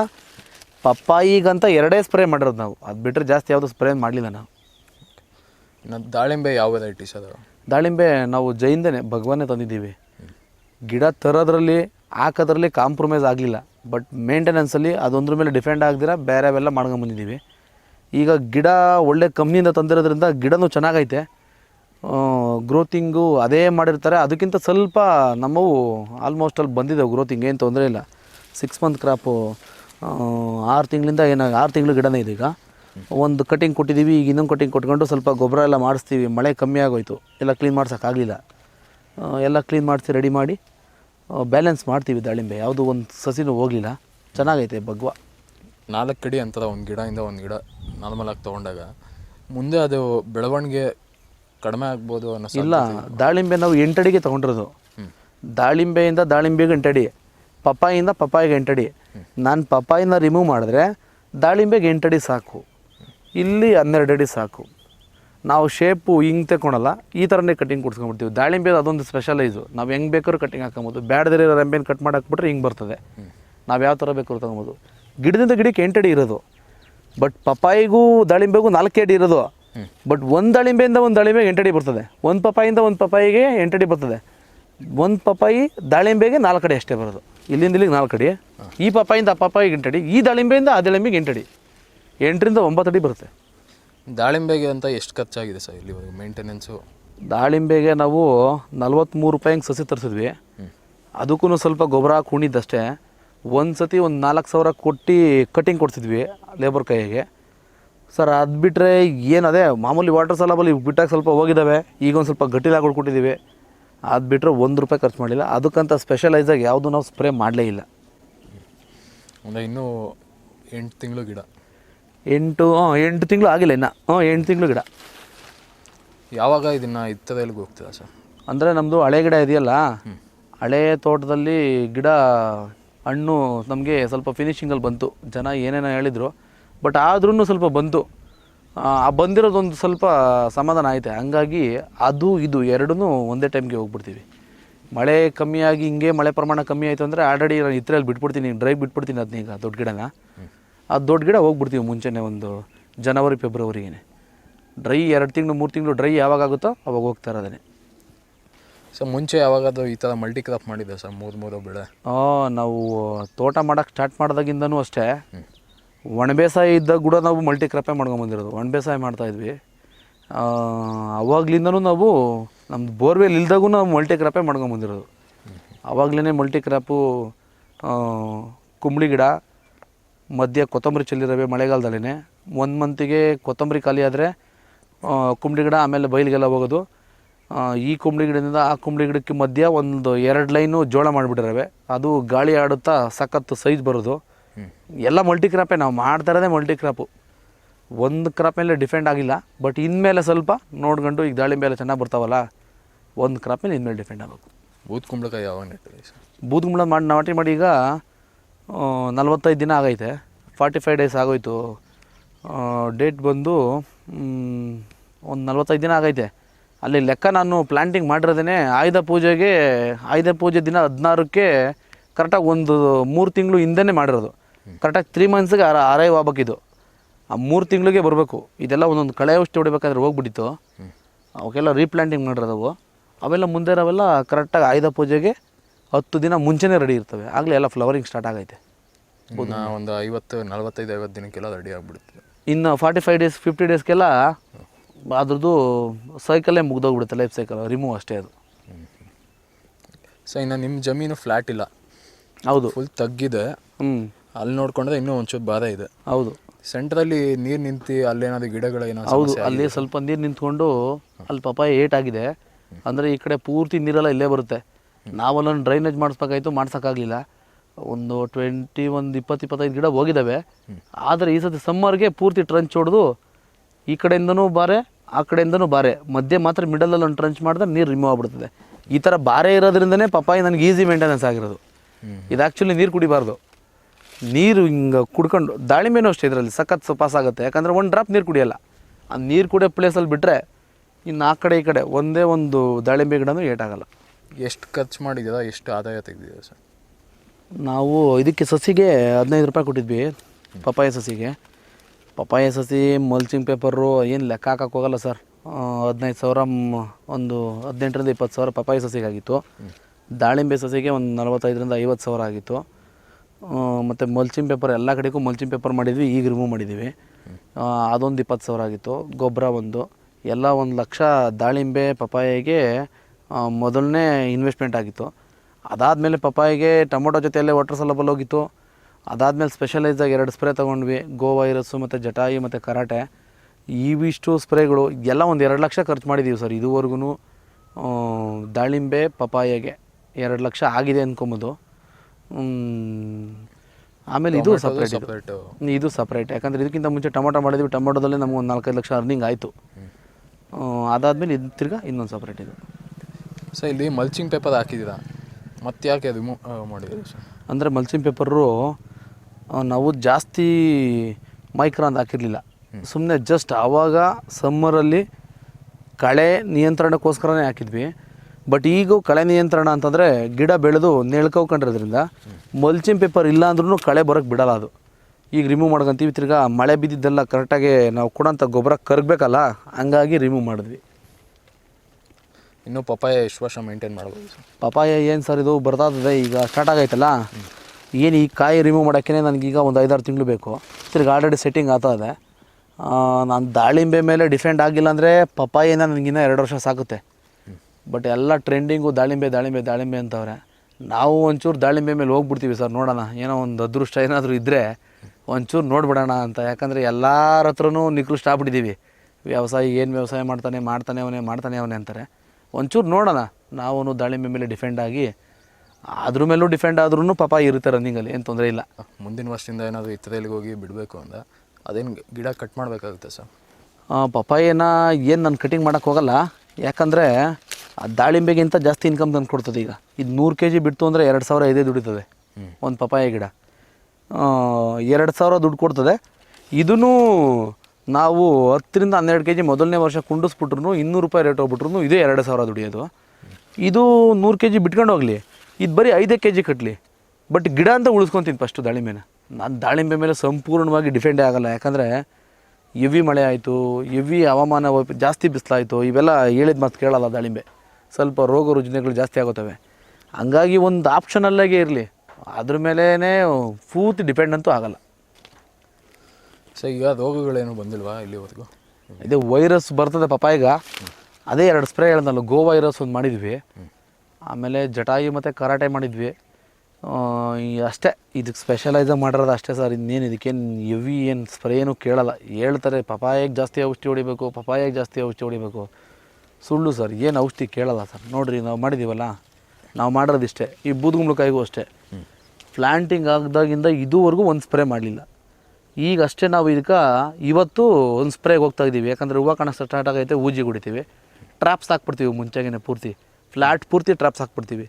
ಪಪ್ಪಾಯಿಗಂತ ಎರಡೇ ಸ್ಪ್ರೇ ಮಾಡಿರೋದು ನಾವು. ಅದು ಬಿಟ್ಟರೆ ಜಾಸ್ತಿ ಯಾವುದು ಸ್ಪ್ರೇ ಮಾಡಲಿಲ್ಲ ನಾವು. ದಾಳಿಂಬೆ ಯಾವ ವೆರೈಟೀಸ್ ಅದರ ದಾಳಿಂಬೆ ನಾವು ಜೈನ್ದೇ ಭಗವಾನೇ ತಂದಿದ್ದೀವಿ. ಗಿಡ ತರೋದ್ರಲ್ಲಿ, ಹಾಕೋದ್ರಲ್ಲಿ ಕಾಂಪ್ರಮೈಸ್ ಆಗಲಿಲ್ಲ. ಬಟ್ ಮೇಂಟೆನೆನ್ಸಲ್ಲಿ ಅದೊಂದ್ರ ಮೇಲೆ ಡಿಪೆಂಡ್ ಆಗದಿರ ಬೇರೆವೆಲ್ಲ ಮಾಡ್ಕೊಂಬಂದಿದ್ದೀವಿ ಈಗ ಗಿಡ ಒಳ್ಳೆ ಕಂಪ್ನಿಯಿಂದ ತಂದಿರೋದ್ರಿಂದ ಗಿಡನೂ ಚೆನ್ನಾಗೈತೆ. ಗ್ರೋತಿಂಗು ಅದೇ ಮಾಡಿರ್ತಾರೆ. ಅದಕ್ಕಿಂತ ಸ್ವಲ್ಪ ನಮ್ಮವು ಆಲ್ಮೋಸ್ಟ್ ಅಲ್ಲಿ ಬಂದಿದೆ ಗ್ರೋತಿಂಗ್ ಏನು ತೊಂದರೆ ಇಲ್ಲ. ಸಿಕ್ಸ್ ಮಂತ್ ಕ್ರಾಪು ಆರು ತಿಂಗಳಿಂದ ಏನ, ಆರು ತಿಂಗಳು ಗಿಡನೇ ಇದೆ ಈಗ ಒಂದು ಕಟಿಂಗ್ ಕೊಟ್ಟಿದ್ದೀವಿ, ಈಗ ಇನ್ನೊಂದು ಕಟಿಂಗ್ ಕೊಟ್ಕೊಂಡು ಸ್ವಲ್ಪ ಗೊಬ್ಬರ ಎಲ್ಲ ಮಾಡಿಸ್ತೀವಿ. ಮಳೆ ಕಮ್ಮಿ ಆಗೋಯ್ತು. ಎಲ್ಲ ಕ್ಲೀನ್ ಮಾಡ್ಸೋಕ್ಕಾಗಲಿಲ್ಲ ಎಲ್ಲ ಕ್ಲೀನ್ ಮಾಡಿಸಿ ರೆಡಿ ಮಾಡಿ ಬ್ಯಾಲೆನ್ಸ್ ಮಾಡ್ತೀವಿ ದಾಳಿಂಬೆ. ಯಾವುದು ಒಂದು ಸಸಿನೂ ಹೋಗಲಿಲ್ಲ. ಚೆನ್ನಾಗೈತೆ ಬಗ್ವಾ. ನಾಲ್ಕು ಕಡಿ ಅಂತದ ಒಂದು ಗಿಡದಿಂದ ಒಂದು ಗಿಡ ನಾರ್ಮಲ್ ಆಗಿ ತೊಗೊಂಡಾಗ. ಮುಂದೆ ಅದು ಬೆಳವಣಿಗೆ ಕಡಿಮೆ ಆಗ್ಬೋದು ಅನ್ನೋ ಇಲ್ಲ ದಾಳಿಂಬೆ ನಾವು ಎಂಟಡಿಗೆ ತೊಗೊಂಡಿರೋದು. ದಾಳಿಂಬೆಯಿಂದ ದಾಳಿಂಬೆಗೆ ಎಂಟಡಿ ಪಪ್ಪಾಯಿಂದ ಪಪ್ಪಾಯಿಗೆ ಎಂಟಡಿ ನಾನು ಪಪ್ಪಾಯಿನ ರಿಮೂವ್ ಮಾಡಿದ್ರೆ ದಾಳಿಂಬೆಗೆ ಎಂಟಡಿ ಸಾಕು. ಇಲ್ಲಿ ಹನ್ನೆರಡು ಅಡಿ ಸಾಕು. ನಾವು ಶೇಪು ಹಿಂಗೆ ತಗೊಳಲ್ಲ ಈ ಥರನೇ ಕಟಿಂಗ್ ಕೊಡ್ಸ್ಕೊಂಡ್ಬಿಡ್ತೀವಿ. ದಾಳಿಂಬೆ ಅದೊಂದು ಸ್ಪೆಷಲೈಸು ನಾವು ಹೆಂಗೆ ಬೇಕಾದ್ರೂ ಕಟಿಂಗ್ ಹಾಕೊಬೋದು ಬ್ಯಾಡ್ದಿರೋ ರೆಂಬೆನ ಕಟ್ ಮಾಡಿ ಹಾಕ್ಬಿಟ್ರೆ ಹಿಂಗೆ ಬರ್ತದೆ. ನಾವು ಯಾವ ಥರ ಬೇಕಾದ್ರೂ ತಗೊಬೋದು. ಗಿಡದಿಂದ ಗಿಡಕ್ಕೆ ಎಂಟಡಿ ಇರೋದು. ಬಟ್ ಪಪ್ಪಾಯಿಗೂ ದಾಳಿಂಬೆಗೂ ನಾಲ್ಕು ಅಡಿ ಇರೋದು. ಬಟ್ ಒಂದು ದಾಳಿಂಬೆಯಿಂದ ಒಂದು ದಾಳಿಂಬೆಗೆ ಎಂಟಡಿ ಬರ್ತದೆ. ಒಂದು ಪಪ್ಪಾಯಿಂದ ಒಂದು ಪಪ್ಪಾಯಿಗೆ ಎಂಟಡಿ ಬರ್ತದೆ. ಒಂದು ಪಪ್ಪಾಯಿ ದಾಳಿಂಬೆಗೆ ನಾಲ್ಕು ಅಡಿ ಅಷ್ಟೇ ಬರೋದು. ಇಲ್ಲಿಂದ ಇಲ್ಲಿಗೆ ನಾಲ್ಕು ಅಡಿ. ಈ ಪಪ್ಪಾಯಿಂದ ಆ ಪಪ್ಪಾಯಿಗೆ ಎಂಟಡಿ ಈ ದಾಳಿಂಬೆಯಿಂದ ಆ ದಾಳಿಂಬೆಗೆ ಎಂಟಡಿ ಎಂಟರಿಂದ ಒಂಬತ್ತು ಅಡಿ ಬರುತ್ತೆ. ದಾಳಿಂಬೆಗೆ ಅಂತ ಎಷ್ಟು ಖರ್ಚಾಗಿದೆ ಸರ್ ಇಲ್ಲಿ ಮೇಂಟೆನೆನ್ಸು ದಾಳಿಂಬೆಗೆ ನಾವು ನಲ್ವತ್ತ್ಮೂರು ಹಂಗೆ ಸಸಿ ತರಿಸಿದ್ವಿ. ಅದಕ್ಕೂ ಸ್ವಲ್ಪ ಗೊಬ್ಬರ ಕುಣಿದ್ದಷ್ಟೇ ಒಂದು ಸತಿ ಒಂದು ನಾಲ್ಕು ಸಾವಿರ ಕೊಟ್ಟು ಕಟ್ಟಿಂಗ್ ಕೊಡ್ತಿದ್ವಿ ಲೇಬರ್ ಕೈಗೆ. ಸರ್ ಅದು ಬಿಟ್ಟರೆ ಏನದೇ ಮಾಮೂಲಿ ವಾಟರ್ ಸಲಾಬಲ್ಲಿ ಬಿಟ್ಟಾಗ ಸ್ವಲ್ಪ ಹೋಗಿದ್ದಾವೆ ಈಗ ಒಂದು ಸ್ವಲ್ಪ ಗಟ್ಟಿಲಾಗಿ ಹೊಡ್ಕೊಟ್ಟಿದ್ದೀವಿ ಅದು ಬಿಟ್ಟರೆ ಒಂದು ರೂಪಾಯಿ ಖರ್ಚು ಮಾಡಿಲ್ಲ. ಅದಕ್ಕಂತ ಸ್ಪೆಷಲೈಸಾಗಿ ಯಾವುದು ನಾವು ಸ್ಪ್ರೇ ಮಾಡಲೇ ಇಲ್ಲ. ಅಂದರೆ ಇನ್ನೂ ಎಂಟು ತಿಂಗಳು ಗಿಡ. ಎಂಟು ಹಾಂ ಎಂಟು ತಿಂಗಳು ಆಗಿಲ್ಲ ಇನ್ನು. ಹ್ಞೂ ಎಂಟು ತಿಂಗಳು ಗಿಡ. ಯಾವಾಗ ಇದನ್ನು ಇತ್ತದಲ್ಲಿಗೆ ಹೋಗ್ತೀರಾ ಸರ್? ಅಂದರೆ ನಮ್ಮದು ಹಳೆ ಗಿಡ ಇದೆಯಲ್ಲ ಹಳೆ ತೋಟದಲ್ಲಿ ಗಿಡ ಹಣ್ಣು ನಮಗೆ ಸ್ವಲ್ಪ ಫಿನಿಶಿಂಗಲ್ಲಿ ಬಂತು. ಜನ ಏನೇನೋ ಹೇಳಿದರು ಬಟ್ ಆದ್ರೂ ಸ್ವಲ್ಪ ಬಂತು. ಆ ಬಂದಿರೋದೊಂದು ಸ್ವಲ್ಪ ಸಮಾಧಾನ ಆಯ್ತು. ಹಂಗಾಗಿ ಅದು ಇದು ಎರಡೂ ಒಂದೇ ಟೈಮ್ಗೆ ಹೋಗ್ಬಿಡ್ತೀವಿ. ಮಳೆ ಕಮ್ಮಿಯಾಗಿ ಹಿಂಗೆ ಮಳೆ ಪ್ರಮಾಣ ಕಮ್ಮಿ ಆಯಿತು ಅಂದರೆ ಆಲ್ರೆಡಿ ನಾನು ಇತ್ರಲ್ಲಿ ಬಿಟ್ಬಿಡ್ತೀನಿ ಡ್ರೈ ಬಿಟ್ಬಿಡ್ತೀನಿ ಅದನ್ನ ಈಗ ದೊಡ್ಡ ಗಿಡನ. ಆ ದೊಡ್ಡ ಗಿಡ ಹೋಗ್ಬಿಡ್ತೀವಿ ಮುಂಚೆನೇ ಒಂದು ಜನವರಿ ಫೆಬ್ರವರಿಗೇನೆ. ಡ್ರೈ ಎರಡು ತಿಂಗಳು ಮೂರು ತಿಂಗಳು ಡ್ರೈ ಯಾವಾಗ ಆಗುತ್ತೋ ಅವಾಗ ಹೋಗ್ತಾ ಇರೋದೇ ಸರ್ ಮುಂಚೆ ಯಾವಾಗದು ಈ ಥರ ಮಲ್ಟಿ ಕ್ರಾಪ್ ಮಾಡಿದ್ದೆ ಸರ್ ಮೂರು ಮೂರು ಬೆಳೆ? ಹಾಂ ನಾವು ತೋಟ ಮಾಡೋಕ್ಕೆ ಸ್ಟಾರ್ಟ್ ಮಾಡಿದಾಗಿಂದನೂ ಅಷ್ಟೇ. ಒಣ ಬೇಸಾಯ ಇದ್ದಾಗ ಕೂಡ ನಾವು ಮಲ್ಟಿ ಕ್ರಾಪೇ ಮಾಡ್ಕೊಂಬಂದಿರೋದು ಒಣ ಬೇಸಾಯ ಮಾಡ್ತಾಯಿದ್ವಿ ಅವಾಗ್ಲಿಂದನೂ ನಾವು ನಮ್ಮದು ಬೋರ್ವೆಲ್ ಇಲ್ದಾಗೂ ನಾವು ಮಲ್ಟಿ ಕ್ರಾಪೇ ಮಾಡ್ಕೊಂಬಂದಿರೋದು ಆವಾಗಲೇ ಮಲ್ಟಿ ಕ್ರಾಪು ಕುಂಬಳಿ ಗಿಡ ಮಧ್ಯೆ ಕೊತ್ತಂಬರಿ ಚೆಲ್ಲಿರವೆ ಮಳೆಗಾಲದಲ್ಲೇ ಒಂದು ಮಂತಿಗೆ ಕೊತ್ತಂಬರಿ ಖಾಲಿ ಆದರೆ ಕುಂಬಳಿ ಗಿಡ ಆಮೇಲೆ ಬಯಲಿಗೆಲ್ಲ ಹೋಗೋದು. ಈ ಕುಂಬಳಿ ಗಿಡದಿಂದ ಆ ಕುಂಬಳಿ ಗಿಡಕ್ಕೆ ಮಧ್ಯ ಒಂದು ಎರಡು ಲೈನು ಜೋಳ ಮಾಡಿಬಿಟ್ಟಿರವೆ ಅದು ಗಾಳಿ ಆಡುತ್ತಾ ಸಖತ್ತು ಸೈಜ್ ಬರೋದು. ಎಲ್ಲ ಮಲ್ಟಿ ಕ್ರಾಪೇ ನಾವು ಮಾಡ್ತಾ ಇರೋದೇ ಮಲ್ಟಿ ಕ್ರಾಪು ಒಂದು ಕ್ರಾಪ್ ಮೇಲೆ ಡಿಫೆಂಡ್ ಆಗಿಲ್ಲ. ಬಟ್ ಇನ್ಮೇಲೆ ಸ್ವಲ್ಪ ನೋಡ್ಕೊಂಡು ಈಗ ದಾಳಿಂಬೆ ಮೇಲೆ ಚೆನ್ನಾಗಿ ಬರ್ತಾವಲ್ಲ ಒಂದು ಕ್ರಾಪ್ ಮೇಲೆ ಇನ್ಮೇಲೆ ಡಿಫೆಂಡ್ ಆಗಬೇಕು. ಬೂತ್ ಕುಂಬಳಕಾಯಿ ಯಾವಾಗ ಸರ್? ಬೂದ್ಗುಂಬಳ ಮಾಡಿ ನಾಟಿ ಮಾಡಿ ಈಗ ನಲವತ್ತೈದು ದಿನ ಆಗೈತೆ. ಫಾರ್ಟಿ ಫೈವ್ ಡೇಸ್ ಆಗೋಯ್ತು ಡೇಟ್ ಬಂದು ಒಂದು ನಲ್ವತ್ತೈದು ದಿನ ಆಗೈತೆ. ಅಲ್ಲಿ ಲೆಕ್ಕ ನಾನು ಪ್ಲ್ಯಾಂಟಿಂಗ್ ಮಾಡಿರೋದೇ ಆಯುಧ ಪೂಜೆಗೆ ಆಯುಧ ಪೂಜೆ ದಿನ ಹದಿನಾರಕ್ಕೆ ಕರೆಕ್ಟಾಗಿ ಒಂದು ಮೂರು ತಿಂಗಳು ಹಿಂದೆನೇ ಮಾಡಿರೋದು. ಕರೆಕ್ಟಾಗಿ ತ್ರೀ ಮಂತ್ಸ್ಗೆ ಆರ ಅರೈವ್ ಆಗ್ಬೇಕಿದು. ಆ ಮೂರು ತಿಂಗಳಿಗೆ ಬರಬೇಕು. ಇದೆಲ್ಲ ಒಂದೊಂದು ಕಳೆ ಔಷಧಿ ಹೊಡಿಬೇಕಾದ್ರೆ ಹೋಗ್ಬಿಟ್ಟಿತ್ತು. ಅವಕ್ಕೆಲ್ಲ ರೀಪ್ಲ್ಯಾಂಟಿಂಗ್ ಮಾಡಿರೋದವು ಅವೆಲ್ಲ ಮುಂದೆ ಇರೋವೆಲ್ಲ ಕರೆಕ್ಟಾಗಿ ಆಯುಧ ಪೂಜೆಗೆ ಹತ್ತು ದಿನ ಮುಂಚೆನೇ ರೆಡಿ ಇರ್ತವೆ. ಆಗಲೇ ಎಲ್ಲ ಫ್ಲವರಿಂಗ್ ಸ್ಟಾರ್ಟ್ ಆಗೈತೆ. ಇನ್ನು ಒಂದು ಐವತ್ತು ನಲ್ವತ್ತೈದು ಐವತ್ತು ದಿನಕ್ಕೆಲ್ಲ ರೆಡಿ ಆಗಿಬಿಡುತ್ತೆ. ಇನ್ನು ಫಾರ್ಟಿ ಫೈವ್ ಡೇಸ್ ಫಿಫ್ಟಿ ಡೇಸ್ಗೆಲ್ಲ ಅದ್ರದ್ದು ಸೈಕಲ್ಲೇ ಮುಗ್ದೋಗ್ಬಿಡುತ್ತೆ ಲೈಫ್ ಸೈಕಲ್ ರಿಮೂವ್ ಅಷ್ಟೇ ಅದು. ಸೊ ಇನ್ನು ನಿಮ್ಮ ಜಮೀನು ಫ್ಲ್ಯಾಟ್ ಇಲ್ಲ. ಹೌದು. ಫುಲ್ ತಗ್ಗಿದೆ. ಹ್ಞೂ ಅಲ್ಲಿ ನೋಡ್ಕೊಂಡ್ರೆ ಇನ್ನೂ ಒಂಚೂರು ಬಾಧೆ ಇದೆ. ಹೌದು. ಸೆಂಟ್ರಲ್ಲಿ ನೀರು ನಿಂತು ಅಲ್ಲೇನಾದ್ರು ಗಿಡಗಳು ಏನೋ ಹೌದು ಅಲ್ಲಿ ಸ್ವಲ್ಪ ನೀರು ನಿಂತ್ಕೊಂಡು ಅಲ್ಲಿ ಪಾಪ ಏಟಾಗಿದೆ ಆಗಿದೆ. ಅಂದರೆ ಈ ಕಡೆ ಪೂರ್ತಿ ನೀರೆಲ್ಲ ಇಲ್ಲೇ ಬರುತ್ತೆ. ನಾವಲ್ಲೊಂದು ಡ್ರೈನೇಜ್ ಮಾಡಿಸ್ಬೇಕಾಯ್ತು, ಮಾಡ್ಸೋಕ್ಕಾಗಲಿಲ್ಲ. ಒಂದು ಟ್ವೆಂಟಿ, ಒಂದು ಇಪ್ಪತ್ತು, ಇಪ್ಪತ್ತೈದು ಗಿಡ ಹೋಗಿದ್ದಾವೆ ಆದರೆ ಈ ಸತಿ ಸಮ್ಮರ್ಗೆ ಪೂರ್ತಿ ಟ್ರಂಚ್ ಹೊಡೆದು ಈ ಕಡೆಯಿಂದನೂ ಬಾರೆ, ಆ ಕಡೆಯಿಂದನೂ ಬಾರೆ. ಮಧ್ಯೆ ಮಾತ್ರ ಮಿಡಲಲ್ಲಿ ಒಂದು ಟ್ರಂಚ್ ಮಾಡಿದ್ರೆ ನೀರು ರಿಮೂವ್ ಆಗ್ಬಿಡ್ತದೆ. ಈ ಥರ ಬಾರೆ ಇರೋದ್ರಿಂದನೇ ಪಪ್ಪಾಯಿ ನನಗೆ ಈಸಿ ಮೇಂಟೆನೆನ್ಸ್ ಆಗಿರೋದು. ಇದು ಆ್ಯಕ್ಚುಲಿ ನೀರು ಕುಡಿಬಾರ್ದು. ನೀರು ಹಿಂಗೆ ಕುಡ್ಕೊಂಡು ದಾಳಿಂಬೆನೂ ಅಷ್ಟೇ ಇದರಲ್ಲಿ, ಸಖತ್ ಆಗುತ್ತೆ. ಯಾಕಂದರೆ ಒಂದು ಡ್ರಾಪ್ ನೀರು ಕುಡಿಯೋಲ್ಲ. ಆ ನೀರು ಕುಡಿಯೋ ಪ್ಲೇಸಲ್ಲಿ ಬಿಟ್ಟರೆ ಇನ್ನು ಆ ಕಡೆ ಈ ಕಡೆ ಒಂದೇ ಒಂದು ದಾಳಿಂಬೆ ಗಿಡನೂ ಏಟಾಗಲ್ಲ. ಎಷ್ಟು ಖರ್ಚು ಮಾಡಿದ್ದೀರಾ, ಎಷ್ಟು ಆದಾಯ ತೆಗೆದಿದ್ದೀರಾ ಸರ್? ನಾವು ಇದಕ್ಕೆ ಸಸಿಗೆ ಹದಿನೈದು ರೂಪಾಯಿ ಕೊಟ್ಟಿದ್ವಿ, ಪಪ್ಪಾಯ ಸಸಿಗೆ. ಪಪ್ಪಾಯ ಸಸಿ ಮಲ್ಚಿಂಗ್ ಪೇಪರು ಏನು ಲೆಕ್ಕ ಹಾಕಕ್ಕೆ ಹೋಗಲ್ಲ ಸರ್. ಹದಿನೈದು ಸಾವಿರ ಒಂದು ಹದಿನೆಂಟರಿಂದ ಇಪ್ಪತ್ತು ಸಾವಿರ ಪಪ್ಪಾಯ ಸಸಿಗಾಗಿತ್ತು. ದಾಳಿಂಬೆ ಸಸಿಗೆ ಒಂದು ನಲವತ್ತೈದರಿಂದ ಐವತ್ತು ಸಾವಿರ ಆಗಿತ್ತು. ಮತ್ತು ಮಲ್ಚಿಂಗ್ ಪೇಪರ್ ಎಲ್ಲ ಕಡೆಗೂ ಮಲ್ಚಿಂಗ್ ಪೇಪರ್ ಮಾಡಿದ್ವಿ, ಈಗ ರಿಮೂವ್ ಮಾಡಿದ್ದೀವಿ. ಅದೊಂದು ಇಪ್ಪತ್ತು ಸಾವಿರ ಆಗಿತ್ತು. ಗೊಬ್ಬರ ಒಂದು. ಎಲ್ಲ ಒಂದು ಲಕ್ಷ ದಾಳಿಂಬೆ ಪಪಾಯಿಗೆ ಮೊದಲನೇ ಇನ್ವೆಸ್ಟ್ಮೆಂಟ್ ಆಗಿತ್ತು. ಅದಾದಮೇಲೆ ಪಪ್ಪಾಯಿಗೆ ಟೊಮೊಟೊ ಜೊತೆಯಲ್ಲೇ ವಾಟರ್ ಸಲಬಲ್ ಹೋಗಿತ್ತು. ಅದಾದಮೇಲೆ ಸ್ಪೆಷಲೈಸಾಗಿ ಎರಡು ಸ್ಪ್ರೇ ತೊಗೊಂಡ್ವಿ. ಗೋ ವೈರಸ್ಸು ಮತ್ತು ಜಟಾಯಿ ಮತ್ತು ಕರಾಟೆ. ಇವಿಷ್ಟು ಸ್ಪ್ರೇಗಳು ಎಲ್ಲ ಒಂದು ಎರಡು ಲಕ್ಷ ಖರ್ಚು ಮಾಡಿದ್ದೀವಿ ಸರ್ ಇದುವರೆಗೂ ದಾಳಿಂಬೆ ಪಪಾಯಗೆ ಎರಡು ಲಕ್ಷ ಆಗಿದೆ ಅಂದ್ಕೊಂಬೋದು. ಆಮೇಲೆ ಇದು ಸಪ್ರೇಟ್ ಇದು. ಇದು ಸಪ್ರೇಟ್ ಯಾಕಂದರೆ ಇದಕ್ಕಿಂತ ಮುಂಚೆ ಟೊಮೊಟೊ ಮಾಡಿದ್ವಿ ಟೊಮೊಟೊದಲ್ಲೇ ನಮ್ಗೆ ಒಂದು ನಾಲ್ಕೈದು ಲಕ್ಷ ಅರ್ನಿಂಗ್ ಆಯಿತು. ಅದಾದಮೇಲೆ ಇದು ತಿರ್ಗಾ ಇನ್ನೊಂದು ಸಪ್ರೇಟ್ ಇದು. ಸೊ ಇಲ್ಲಿ ಮಲ್ಚಿಂಗ್ ಪೇಪರ್ ಹಾಕಿದ್ದೀರಾ? ಮತ್ತೆ ಯಾಕೆ ಅದು ಮಾಡಿದ್ದೀರಿ ಸರ್? ಅಂದರೆ ಮಲ್ಚಿಂಗ್ ಪೇಪರು ನಾವು ಜಾಸ್ತಿ ಮೈಕ್ರ ಅಂತ ಹಾಕಿರಲಿಲ್ಲ. ಸುಮ್ಮನೆ ಜಸ್ಟ್ ಆವಾಗ ಸಮ್ಮರಲ್ಲಿ ಕಳೆ ನಿಯಂತ್ರಣಕ್ಕೋಸ್ಕರನೇ ಹಾಕಿದ್ವಿ. ಬಟ್ ಈಗ ಕಳೆ ನಿಯಂತ್ರಣ ಅಂತಂದರೆ ಗಿಡ ಬೆಳೆದು ನೆಳ್ಕೊಕೊಂಡಿರೋದ್ರಿಂದ ಮಲ್ಚಿಂಗ್ ಪೇಪರ್ ಇಲ್ಲ ಅಂದ್ರೂ ಕಳೆ ಬರೋಕ್ಕೆ ಬಿಡಲ್ಲ ಅದು. ಈಗ ರಿಮೂವ್ ಮಾಡ್ಕೊಂತೀವಿ ತಿರ್ಗಾ ಮಳೆ ಬಿದ್ದಿದ್ದೆಲ್ಲ ಕರೆಕ್ಟಾಗಿ ನಾವು ಕೊಡೋಂಥ ಗೊಬ್ಬರ ಕರಗಬೇಕಲ್ಲ ಹಂಗಾಗಿ ರಿಮೂವ್ ಮಾಡಿದ್ವಿ. ಇನ್ನೂ ಪಪ್ಪಾಯ ಎಷ್ಟು ವರ್ಷ ಮೇಂಟೈನ್ ಮಾಡ್ಬೋದು ಸರ್ ಪಪಾಯ ಏನು ಸರ್ ಇದು ಬರ್ತಾಯಿದೆ ಈಗ ಸ್ಟಾರ್ಟ್ ಆಗೈತಲ್ಲ? ಏನು ಈ ಕಾಯಿ ರಿಮೂವ್ ಮಾಡೋಕ್ಕೇ ನನಗೀಗ ಒಂದು ಐದಾರು ತಿಂಗಳು ಬೇಕು. ತಿರ್ಗಿ ಆಲ್ರೆಡಿ ಸೆಟ್ಟಿಂಗ್ ಆಗ್ತಾ ಇದೆ. ನಾನು ದಾಳಿಂಬೆ ಮೇಲೆ ಡಿಫೆಂಡ್ ಆಗಿಲ್ಲ ಅಂದರೆ ಪಪಾಯಿನ ನನಗಿನ್ನ ಎರಡು ವರ್ಷ ಸಾಕುತ್ತೆ. ಬಟ್ ಎಲ್ಲ ಟ್ರೆಂಡಿಂಗು ದಾಳಿಂಬೆ ದಾಳಿಂಬೆ ದಾಳಿಂಬೆ ಅಂತವ್ರೆ. ನಾವು ಒಂಚೂರು ದಾಳಿಂಬೆ ಮೇಲೆ ಹೋಗ್ಬಿಡ್ತೀವಿ ಸರ್, ನೋಡೋಣ. ಏನೋ ಒಂದು ಅದೃಷ್ಟ ಏನಾದರೂ ಇದ್ದರೆ ಒಂಚೂರು ನೋಡ್ಬಿಡೋಣ ಅಂತ. ಯಾಕಂದರೆ ಎಲ್ಲರ ಹತ್ರನೂ ನಿಕೃಷ್ಟ ಆಗ್ಬಿಟ್ಟಿದ್ದೀವಿ ವ್ಯವಸಾಯ ಏನು ವ್ಯವಸಾಯ ಮಾಡ್ತಾನೆ ಮಾಡ್ತಾನೆ ಅವನೇ ಮಾಡ್ತಾನೆ ಅವನೇ ಅಂತಾರೆ. ಒಂಚೂರು ನೋಡೋಣ. ನಾವು ದಾಳಿಂಬೆ ಮೇಲೆ ಡಿಫೆಂಡ್ ಆಗಿ ಅದ್ರ ಮೇಲೂ ಡಿಫೆಂಡ್ ಆದ್ರೂ ಪಾಪ ಇರುತ್ತೆ ರನ್ನಿಂಗಲ್ಲಿ ಏನು ತೊಂದರೆ ಇಲ್ಲ. ಮುಂದಿನ ವರ್ಷದಿಂದ ಏನಾದರೂ ಇತ್ತದಲ್ಲಿ ಹೋಗಿ ಬಿಡಬೇಕು ಅಂದ ಅದೇನು ಗಿಡ ಕಟ್ ಮಾಡಬೇಕಾಗುತ್ತೆ ಸರ್? ಪಪಾಯನ ಏನು ನಾನು ಕಟಿಂಗ್ ಮಾಡೋಕ್ಕೆ ಹೋಗಲ್ಲ. ಯಾಕಂದರೆ ಆ ದಾಳಿಂಬೆಗಿಂತ ಜಾಸ್ತಿ ಇನ್ಕಮ್ ತಂದು ಕೊಡ್ತದೆ ಈಗ. ಇದು ನೂರು ಕೆ ಜಿ ಬಿಡ್ತು ಅಂದರೆ ಎರಡು ಸಾವಿರ ಐದೇ ದುಡಿತದೆ ಒಂದು ಪಪಾಯ ಗಿಡ. ಎರಡು ಸಾವಿರ ದುಡ್ಡು ಕೊಡ್ತದೆ. ಇದೂ ನಾವು ಹತ್ತರಿಂದ ಹನ್ನೆರಡು ಕೆ ಜಿ ಮೊದಲನೇ ವರ್ಷ ಕುಂಡಿಸ್ಬಿಟ್ರು ಇನ್ನೂರು ರೂಪಾಯಿ ರೇಟ್ ಹೋಗ್ಬಿಟ್ರು ಇದೇ ಎರಡು ಸಾವಿರ ದುಡಿಯೋದು. ಇದು ನೂರು ಕೆ ಜಿ ಬಿಟ್ಕೊಂಡು ಹೋಗಲಿ. ಇದು ಬರೀ ಐದೇ ಕೆ ಜಿ ಕಟ್ಟಲಿ ಬಟ್ ಗಿಡ ಅಂತ ಉಳಿಸ್ಕೊತೀನಿ ಫಸ್ಟು ದಾಳಿಂಬೆನ ನಾನು ದಾಳಿಂಬೆ ಮೇಲೆ ಸಂಪೂರ್ಣವಾಗಿ ಡಿಫೆಂಡೇ ಆಗೋಲ್ಲ. ಯಾಕಂದರೆ ಎವಿ ಮಳೆ ಆಯಿತು ಎವಿ ಹವಾಮಾನ ಜಾಸ್ತಿ ಬಿಸಿಲಾಯಿತು, ಇವೆಲ್ಲ ಹೇಳಿದ ಮಾತು ಕೇಳಲ್ಲ ದಾಳಿಂಬೆ ಸ್ವಲ್ಪ ರೋಗ ರುಜಿನಗಳು ಜಾಸ್ತಿ ಆಗುತ್ತವೆ ಹಂಗಾಗಿ ಒಂದು ಆಪ್ಷನಲ್ಲಾಗೆ ಇರಲಿ. ಅದ್ರ ಮೇಲೇ ಪೂರ್ತಿ ಡಿಪೆಂಡ್ ಅಂತೂ ಆಗಲ್ಲ. ಸರ್ ಈಗ ರೋಗಗಳೇನು ಬಂದಿಲ್ವಾ ಇಲ್ಲಿವರೆಗೂ? ಇದು ವೈರಸ್ ಬರ್ತದೆ ಪಪಾಯಿಗ ಅದೇ ಎರಡು ಸ್ಪ್ರೇ ಹೇಳ್ದಲ್ಲ ಗೋ ವೈರಸ್ ಒಂದು ಮಾಡಿದ್ವಿ. ಆಮೇಲೆ ಜಟಾಯಿ ಮತ್ತು ಕರಾಟೆ ಮಾಡಿದ್ವಿ. ಅಷ್ಟೇ ಇದಕ್ಕೆ ಸ್ಪೆಷಲೈಸ್ ಮಾಡಿರೋದು ಅಷ್ಟೇ ಸರ್. ಇನ್ನೇನು ಇದಕ್ಕೇನು ಎವಿ ಏನು ಸ್ಪ್ರೇ ಏನು ಕೇಳಲ್ಲ. ಹೇಳ್ತಾರೆ ಪಪಾಯಿಗೆ ಜಾಸ್ತಿ ಔಷಧಿ ಹೊಡಿಬೇಕು ಪಪಾಯಿಗೆ ಜಾಸ್ತಿ ಔಷಧಿ ಹೊಡಿಬೇಕು. ಸುಳ್ಳು ಸರ್ ಏನು ಔಷಧಿ ಕೇಳಲ್ಲ ಸರ್. ನೋಡಿರಿ ನಾವು ಮಾಡಿದ್ದೀವಲ್ಲ ನಾವು ಮಾಡಿರೋದಿಷ್ಟೇ ಈ ಬೂದುಗುಂಬಳಕಾಯಿಗೂ ಅಷ್ಟೇ. ಪ್ಲ್ಯಾಂಟಿಂಗ್ ಆಗದಾಗಿಂದ ಇದುವರೆಗೂ ಒಂದು ಸ್ಪ್ರೇ ಮಾಡಲಿಲ್ಲ. ಈಗ ಅಷ್ಟೇ ನಾವು ಇದಕ್ಕೆ ಇವತ್ತು ಒಂದು ಸ್ಪ್ರೇಗೆ ಹೋಗ್ತಾ ಇದ್ದೀವಿ ಯಾಕಂದರೆ ಹೂವು ಕಾಣಿಸ್ತಾ ಸ್ಟಾರ್ಟ್ ಆಗೈತೆ ಊಜಿ ಕುಡಿತೀವಿ ಟ್ರಾಪ್ಸ್ ಹಾಕ್ಬಿಡ್ತೀವಿ ಮುಂಚೆಗೇ ಪೂರ್ತಿ. ಫ್ಲ್ಯಾಟ್ ಪೂರ್ತಿ ಟ್ರಾಪ್ಸ್ ಹಾಕ್ಬಿಡ್ತೀವಿ.